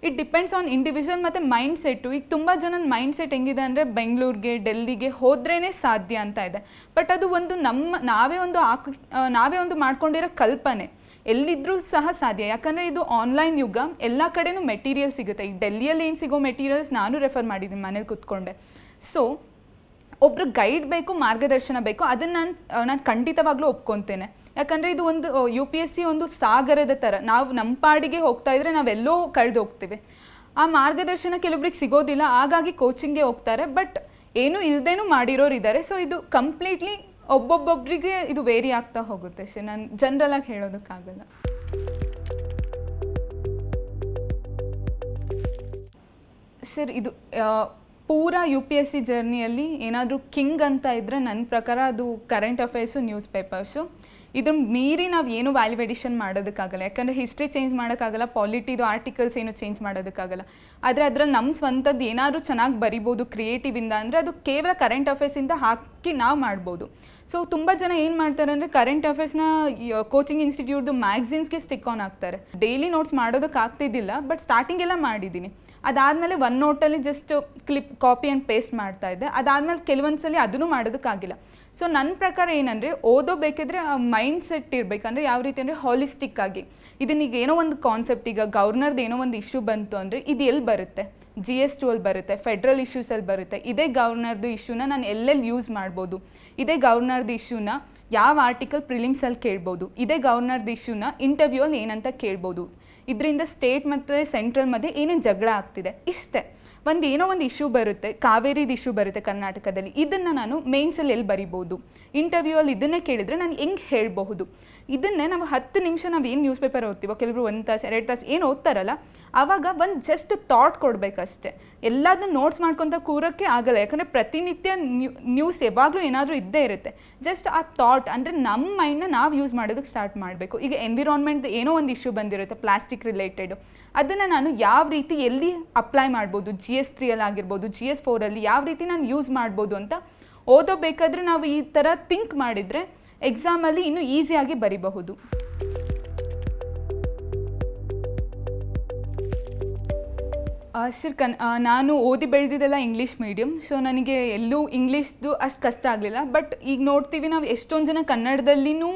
ಇಟ್ ಡಿಪೆಂಡ್ಸ್ ಆನ್ ಇಂಡಿವಿಜುವಲ್ ಮತ್ತು ಮೈಂಡ್ ಸೆಟ್ಟು ಈಗ ತುಂಬ ಜನ ಮೈಂಡ್ ಸೆಟ್ ಹೆಂಗಿದೆ ಅಂದರೆ ಬೆಂಗಳೂರಿಗೆ, ಡೆಲ್ಲಿಗೆ ಹೋದ್ರೇ ಸಾಧ್ಯ ಅಂತ ಇದೆ. ಬಟ್ ಅದು ಒಂದು ನಮ್ಮ, ನಾವೇ ಒಂದು ಆಕ್ ನಾವೇ ಒಂದು ಮಾಡ್ಕೊಂಡಿರೋ ಕಲ್ಪನೆ. ಎಲ್ಲಿದ್ದರೂ ಸಹ ಸಾಧ್ಯ. ಯಾಕಂದರೆ ಇದು ಆನ್ಲೈನ್ ಯುಗ. ಎಲ್ಲ ಕಡೆಯೂ ಮೆಟೀರಿಯಲ್ ಸಿಗುತ್ತೆ. ಈಗ ಡೆಲ್ಲಿಯಲ್ಲಿ ಏನು ಸಿಗೋ ಮೆಟೀರಿಯಲ್ಸ್ ನಾನು ರೆಫರ್ ಮಾಡಿದ್ದೀನಿ ಮನೇಲಿ ಕೂತ್ಕೊಂಡೆ. ಸೊ ಒಬ್ಬರು ಗೈಡ್ ಬೇಕು, ಮಾರ್ಗದರ್ಶನ ಬೇಕು, ಅದನ್ನು ನಾನು ನಾನು ಖಂಡಿತವಾಗ್ಲೂ ಒಪ್ಕೊತೇನೆ. ಯಾಕಂದರೆ ಇದು ಒಂದು ಯು ಪಿ ಎಸ್ ಸಿ ಒಂದು ಸಾಗರದ ಥರ ನಾವು ನಮ್ಮ ಪಾಡಿಗೆ ಹೋಗ್ತಾ ಇದ್ರೆ ನಾವೆಲ್ಲೋ ಕಳೆದು ಹೋಗ್ತೀವಿ. ಆ ಮಾರ್ಗದರ್ಶನ ಕೆಲವೊಬ್ರಿಗೆ ಸಿಗೋದಿಲ್ಲ, ಹಾಗಾಗಿ ಕೋಚಿಂಗ್ಗೆ ಹೋಗ್ತಾರೆ. ಬಟ್ ಏನೂ ಇಲ್ಲದೇನೂ ಮಾಡಿರೋರು ಇದ್ದಾರೆ ಸೊ ಇದು ಕಂಪ್ಲೀಟ್ಲಿ ಒಬ್ಬೊಬ್ಬೊಬ್ಬರಿಗೆ ಇದು ವೇರಿ ಆಗ್ತಾ ಹೋಗುತ್ತೆ ಅಷ್ಟೇ ನಾನು ಜನರಲಾಗಿ ಹೇಳೋದಕ್ಕಾಗಲ್ಲ. ಸರ್, ಇದು ಪೂರ ಯು ಪಿ ಎಸ್ ಸಿ ಜರ್ನಿಯಲ್ಲಿ ಏನಾದರೂ ಕಿಂಗ್ ಅಂತ ಇದ್ದರೆ ನನ್ನ ಪ್ರಕಾರ ಅದು ಕರೆಂಟ್ ಅಫೇರ್ಸು ನ್ಯೂಸ್ ಪೇಪರ್ಸು ಇದ್ರ ಮೀರಿ ನಾವು ಏನು ವ್ಯಾಲ್ಯೂ ಎಡಿಷನ್ ಮಾಡೋದಕ್ಕಾಗಲ್ಲ. ಯಾಕಂದರೆ ಹಿಸ್ಟ್ರಿ ಚೇಂಜ್ ಮಾಡೋಕ್ಕಾಗಲ್ಲ ಪಾಲಿಟಿದು ಆರ್ಟಿಕಲ್ಸ್ ಏನು ಚೇಂಜ್ ಮಾಡೋದಕ್ಕಾಗಲ್ಲ. ಆದರೆ ಅದ್ರಲ್ಲಿ ನಮ್ಮ ಸ್ವಂತದ್ದು ಏನಾದರೂ ಚೆನ್ನಾಗಿ ಬರಿಬೋದು ಕ್ರಿಯೇಟಿವಿಂದ ಅಂದರೆ ಅದು ಕೇವಲ ಕರೆಂಟ್ ಅಫೇರ್ಸಿಂದ ಹಾಕಿ ನಾವು ಮಾಡ್ಬೋದು. ಸೊ ತುಂಬ ಜನ ಏನು ಮಾಡ್ತಾರೆ ಅಂದರೆ ಕರೆಂಟ್ ಅಫೇರ್ಸ್ನ ಕೋಚಿಂಗ್ ಇನ್ಸ್ಟಿಟ್ಯೂಟ್ದು ಮ್ಯಾಗ್ಝಿನ್ಸ್ಗೆ ಸ್ಟಿಕ್ ಆನ್ ಆಗ್ತಾರೆ ಡೈಲಿ ನೋಟ್ಸ್ ಮಾಡೋದಕ್ಕೆ ಆಗ್ತಿದ್ದಿಲ್ಲ ಬಟ್ ಸ್ಟಾರ್ಟಿಂಗ್ ಎಲ್ಲ ಮಾಡಿದ್ದೀನಿ. ಅದಾದಮೇಲೆ one ನೋಟಲ್ಲಿ just clip copy and paste ಮಾಡ್ತಾ ಇದ್ದೆ. ಅದಾದಮೇಲೆ ಕೆಲವೊಂದು ಸಲ ಅದನ್ನು ಮಾಡೋದಕ್ಕಾಗಿಲ್ಲ. ಸೊ ನನ್ನ ಪ್ರಕಾರ ಏನಂದರೆ ಓದೋ ಬೇಕಿದ್ರೆ ಮೈಂಡ್ ಸೆಟ್ ಇರಬೇಕಂದ್ರೆ ಯಾವ ರೀತಿ ಅಂದರೆ ಹಾಲಿಸ್ಟಿಕ್ ಆಗಿ. ಇದನ್ನೀಗ ಏನೋ ಒಂದು ಕಾನ್ಸೆಪ್ಟ್ ಈಗ ಗವರ್ನರ್ದು ಏನೋ ಒಂದು ಇಶ್ಯೂ ಬಂತು ಅಂದರೆ, ಇದು ಎಲ್ಲಿ ಬರುತ್ತೆ? ಜಿ ಎಸ್ ಟು ಅಲ್ಲಿ ಬರುತ್ತೆ ಫೆಡ್ರಲ್ ಇಶ್ಯೂಸಲ್ಲಿ ಬರುತ್ತೆ. ಇದೇ ಗವರ್ನರ್ದು ಇಶ್ಯೂನ ನಾನು ಎಲ್ಲೆಲ್ಲಿ ಯೂಸ್ ಮಾಡ್ಬೋದು? ಇದೇ ಗವರ್ನರ್ದು ಇಶ್ಯೂನ ಯಾವ ಆರ್ಟಿಕಲ್ ಪ್ರಿಲಿಮ್ಸಲ್ಲಿ ಕೇಳ್ಬೋದು? ಇದೇ ಗವರ್ನರ್ದು ಇಶ್ಯೂನ ಇಂಟರ್ವ್ಯೂ ಅಲ್ಲಿ ಏನಂತ ಕೇಳ್ಬೋದು? ಇದರಿಂದ ಸ್ಟೇಟ್ ಮತ್ತು ಸೆಂಟ್ರಲ್ ಮಧ್ಯೆ ಏನೇನು ಜಗಳ ಆಗ್ತಿದೆ? ಇಷ್ಟೇ. ಒಂದು ಏನೋ ಒಂದು ಇಶ್ಯೂ ಬರುತ್ತೆ, ಕಾವೇರಿದ ಇಶ್ಯೂ ಬರುತ್ತೆ ಕರ್ನಾಟಕದಲ್ಲಿ. ಇದನ್ನು ನಾನು ಮೇನ್ಸಲ್ಲಿ ಎಲ್ಲಿ ಬರಿಬೋದು ಇಂಟರ್ವ್ಯೂವಲ್ಲಿ ಇದನ್ನೇ ಕೇಳಿದರೆ ನಾನು ಹೆಂಗೆ ಹೇಳಬಹುದು? ಇದನ್ನೇ ನಾವು ಹತ್ತು ನಿಮಿಷ ನಾವು ಏನು ನ್ಯೂಸ್ ಪೇಪರ್ ಓದ್ತೀವೋ, ಕೆಲವರು ಒಂದು ತಾಸು, ಎರಡು ತಾಸು ಏನು ಓದ್ತಾರಲ್ಲ ಆವಾಗ ಒಂದು ಜಸ್ಟ್ ಥಾಟ್ ಕೊಡಬೇಕಷ್ಟೆ. ಎಲ್ಲದನ್ನು ನೋಟ್ಸ್ ಮಾಡ್ಕೊತ ಕೂರೋಕ್ಕೆ ಆಗಲ್ಲ. ಯಾಕಂದರೆ ಪ್ರತಿನಿತ್ಯ ನ್ಯೂ ನ್ಯೂಸ್ ಯಾವಾಗಲೂ ಏನಾದರೂ ಇದ್ದೇ ಇರುತ್ತೆ. ಜಸ್ಟ್ ಆ ಥಾಟ್ ಅಂದರೆ ನಮ್ಮ ಮೈಂಡ್ನ ನಾವು ಯೂಸ್ ಮಾಡೋದಕ್ಕೆ ಸ್ಟಾರ್ಟ್ ಮಾಡಬೇಕು. ಈಗ ಎನ್ವಿರಾನ್ಮೆಂಟ್ ಏನೋ ಒಂದು ಇಶ್ಯೂ ಬಂದಿರುತ್ತೆ ಪ್ಲಾಸ್ಟಿಕ್ ರಿಲೇಟೆಡ್ ಅದನ್ನು ನಾನು ಯಾವ ರೀತಿ ಎಲ್ಲಿ ಅಪ್ಲೈ ಮಾಡ್ಬೋದು? ಜಿ ಎಸ್ ತ್ರೀಯಲ್ಲಿ ಆಗಿರ್ಬೋದು ಜಿ ಎಸ್ ಫೋರಲ್ಲಿ ಯಾವ ರೀತಿ ನಾನು ಯೂಸ್ ಮಾಡ್ಬೋದು ಅಂತ ಓದೋಬೇಕಾದ್ರೆ ನಾವು ಈ ಥರ ಥಿಂಕ್ ಮಾಡಿದರೆ ಎಕ್ಸಾಮಲ್ಲಿ ಇನ್ನೂ ಈಸಿಯಾಗಿ ಬರಿಬಹುದು. ಸರ್, ಕನ್ ನಾನು ಓದಿ ಬೆಳೆದಿದ್ದೆಲ್ಲ ಇಂಗ್ಲೀಷ್ ಮೀಡಿಯಮ್ ಸೊ ನನಗೆ ಎಲ್ಲೂ ಇಂಗ್ಲೀಷ್ದು ಅಷ್ಟು ಕಷ್ಟ ಆಗಲಿಲ್ಲ. ಬಟ್ ಈಗ ನೋಡ್ತೀವಿ ನಾವು ಎಷ್ಟೊಂದು ಜನ ಕನ್ನಡದಲ್ಲಿನೂ,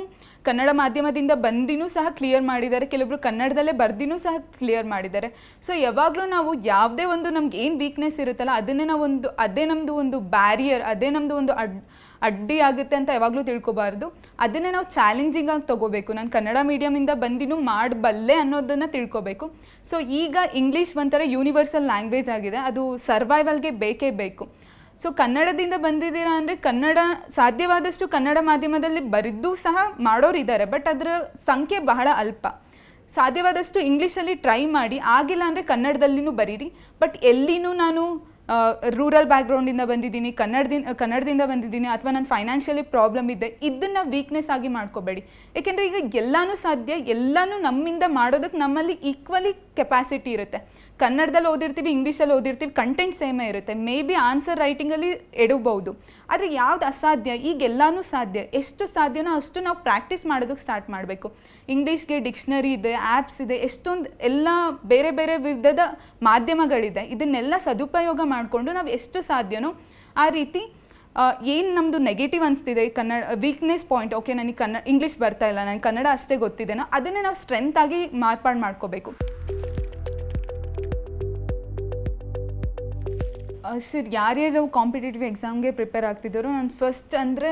ಕನ್ನಡ ಮಾಧ್ಯಮದಿಂದ ಬಂದಿನೂ ಸಹ ಕ್ಲಿಯರ್ ಮಾಡಿದ್ದಾರೆ. ಕೆಲವೊಬ್ರು ಕನ್ನಡದಲ್ಲೇ ಬರ್ದಿನೂ ಸಹ ಕ್ಲಿಯರ್ ಮಾಡಿದ್ದಾರೆ. ಸೊ ಯಾವಾಗಲೂ ನಾವು ಯಾವುದೇ ಒಂದು ನಮ್ಗೆ ಏನು ವೀಕ್ನೆಸ್ ಇರುತ್ತಲ್ಲ, ಅದನ್ನೇ ನಾವೊಂದು, ಅದೇ ನಮ್ಮದು ಒಂದು ಬ್ಯಾರಿಯರ್ ಅದೇ ನಮ್ಮದು ಒಂದು ಅಡ್ ಅಡ್ಡಿ ಆಗುತ್ತೆ ಅಂತ ಯಾವಾಗಲೂ ತಿಳ್ಕೊಬಾರ್ದು. ಅದನ್ನೇ ನಾವು ಚಾಲೆಂಜಿಂಗ್ ಆಗಿ ತೊಗೋಬೇಕು. ನಾನು ಕನ್ನಡ ಮೀಡಿಯಮಿಂದ ಬಂದಿನೂ ಮಾಡಬಲ್ಲೆ ಅನ್ನೋದನ್ನು ತಿಳ್ಕೊಬೇಕು. ಸೊ ಈಗ ಇಂಗ್ಲೀಷ್ ಒಂಥರ ಯೂನಿವರ್ಸಲ್ ಲ್ಯಾಂಗ್ವೇಜ್ ಆಗಿದೆ. ಅದು ಸರ್ವೈವಲ್ಗೆ ಬೇಕೇ ಬೇಕು. ಸೊ ಕನ್ನಡದಿಂದ ಬಂದಿದ್ದೀರಾ ಅಂದರೆ ಕನ್ನಡ, ಸಾಧ್ಯವಾದಷ್ಟು ಕನ್ನಡ ಮಾಧ್ಯಮದಲ್ಲಿ ಬರೆದು ಸಹ ಮಾಡೋರಿದ್ದಾರೆ ಬಟ್ ಅದರ ಸಂಖ್ಯೆ ಬಹಳ ಅಲ್ಪ. ಸಾಧ್ಯವಾದಷ್ಟು ಇಂಗ್ಲೀಷಲ್ಲಿ ಟ್ರೈ ಮಾಡಿ. ಆಗಿಲ್ಲ ಅಂದರೆ ಕನ್ನಡದಲ್ಲಿನೂ ಬರೀರಿ. ಬಟ್ ಎಲ್ಲಿನೂ ನಾನು ರೂರಲ್ ಬ್ಯಾಕ್ಗ್ರೌಂಡಿಂದ ಬಂದಿದ್ದೀನಿ ಕನ್ನಡದಿಂದ ಕನ್ನಡದಿಂದ ಬಂದಿದ್ದೀನಿ, ಅಥವಾ ನಾನು ಫೈನಾನ್ಷಿಯಲಿ ಪ್ರಾಬ್ಲಮ್ ಇದೆ, ಇದನ್ನ ವೀಕ್ನೆಸ್ ಆಗಿ ಮಾಡ್ಕೋಬೇಡಿ. ಏಕೆಂದರೆ ಈಗ ಎಲ್ಲಾನು ಸಾಧ್ಯ, ಎಲ್ಲನೂ ನಮ್ಮಿಂದ ಮಾಡೋದಕ್ಕೆ ನಮ್ಮಲ್ಲಿ ಈಕ್ವಲಿ ಕೆಪಾಸಿಟಿ ಇರುತ್ತೆ. ಕನ್ನಡದಲ್ಲಿ ಓದಿರ್ತೀವಿ, ಇಂಗ್ಲೀಷಲ್ಲಿ ಓದಿರ್ತೀವಿ ಕಂಟೆಂಟ್ ಸೇಮೇ ಇರುತ್ತೆ. ಮೇ ಬಿ ಆನ್ಸರ್ ರೈಟಿಂಗಲ್ಲಿ ಎಡಬಹುದು ಆದರೆ ಯಾವ್ದು ಅಸಾಧ್ಯ? ಈಗೆಲ್ಲನೂ ಸಾಧ್ಯ. ಎಷ್ಟು ಸಾಧ್ಯನೋ ಅಷ್ಟು ನಾವು ಪ್ರಾಕ್ಟೀಸ್ ಮಾಡೋದಕ್ಕೆ ಸ್ಟಾರ್ಟ್ ಮಾಡಬೇಕು. ಇಂಗ್ಲೀಷ್ಗೆ ಡಿಕ್ಷನರಿ ಇದೆ ಆ್ಯಪ್ಸ್ ಇದೆ, ಎಷ್ಟೊಂದು ಎಲ್ಲ ಬೇರೆ ಬೇರೆ ವಿಧದ ಮಾಧ್ಯಮಗಳಿದೆ. ಇದನ್ನೆಲ್ಲ ಸದುಪಯೋಗ ಮಾಡಿಕೊಂಡು ನಾವು ಎಷ್ಟು ಸಾಧ್ಯನೋ ಆ ರೀತಿ ಏನು ನಮ್ಮದು ನೆಗೆಟಿವ್ ಅನಿಸ್ತಿದೆ, ಕನ್ನಡ ವೀಕ್ನೆಸ್ ಪಾಯಿಂಟ್ ಓಕೆ ನನಗೆ ಕನ್ನಡ ಇಂಗ್ಲೀಷ್ ಬರ್ತಾ ಇಲ್ಲ, ನನಗೆ ಕನ್ನಡ ಅಷ್ಟೇ ಗೊತ್ತಿದೆನೋ ಅದನ್ನೇ ನಾವು ಸ್ಟ್ರೆಂತಾಗಿ ಮಾರ್ಪಾಡು ಮಾಡ್ಕೋಬೇಕು. ಸರ್, ಯಾರ್ಯಾರು ಕಾಂಪಿಟೇಟಿವ್ ಎಕ್ಸಾಮ್ಗೆ ಪ್ರಿಪೇರ್ ಆಗ್ತಿದ್ದರು, ನಾನು ಫಸ್ಟ್ ಅಂದರೆ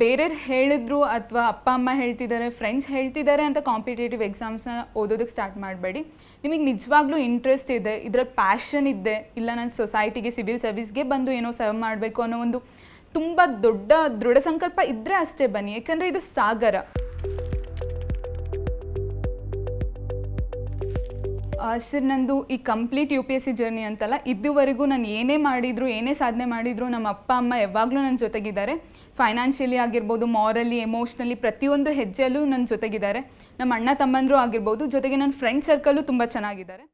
ಬೇರೆಯವ್ರು ಹೇಳಿದ್ರು ಅಥವಾ ಅಪ್ಪ, ಅಮ್ಮ ಹೇಳ್ತಿದ್ದಾರೆ ಫ್ರೆಂಡ್ಸ್ ಹೇಳ್ತಿದ್ದಾರೆ ಅಂತ ಕಾಂಪಿಟೇಟಿವ್ ಎಕ್ಸಾಮ್ಸ್ನ ಓದೋದಕ್ಕೆ ಸ್ಟಾರ್ಟ್ ಮಾಡಬೇಡಿ. ನಿಮಗೆ ನಿಜವಾಗ್ಲೂ ಇಂಟ್ರೆಸ್ಟ್ ಇದೆ ಇದರ ಪ್ಯಾಷನ್ ಇದೆ, ಇಲ್ಲ ನಾನು ಸೊಸೈಟಿಗೆ ಸಿವಿಲ್ ಸರ್ವಿಸ್ಗೆ ಬಂದು ಏನೋ ಸರ್ವ್ ಮಾಡಬೇಕು ಅನ್ನೋ ಒಂದು ತುಂಬ ದೊಡ್ಡ ದೃಢ ಸಂಕಲ್ಪ ಇದ್ದರೆ ಅಷ್ಟೇ ಬನ್ನಿ, ಯಾಕಂದರೆ ಇದು ಸಾಗರ. ಸರ್, ನಂದು ಈ complete U P S C journey ಅಂತಲ್ಲ, ಇದುವರೆಗೂ ನಾನು ಏನೇ ಮಾಡಿದ್ರು, ಏನೇ ಸಾಧನೆ ಮಾಡಿದ್ರು, ನಮ್ಮ ಅಪ್ಪ, ಅಮ್ಮ ಯಾವಾಗಲೂ ನನ್ನ ಜೊತೆಗಿದ್ದಾರೆ. ಫೈನಾನ್ಷಿಯಲಿ ಆಗಿರ್ಬೋದು ಮಾರಲಿ ಎಮೋಷ್ನಲಿ ಪ್ರತಿಯೊಂದು ಹೆಜ್ಜೆಯಲ್ಲೂ ನನ್ನ ಜೊತೆಗಿದ್ದಾರೆ. ನಮ್ಮ ಅಣ್ಣ, ತಮ್ಮಂದರು ಆಗಿರ್ಬೋದು, ಜೊತೆಗೆ ನನ್ನ ಫ್ರೆಂಡ್ ಸರ್ಕಲ್ಲು ತುಂಬ ಚೆನ್ನಾಗಿದ್ದಾರೆ.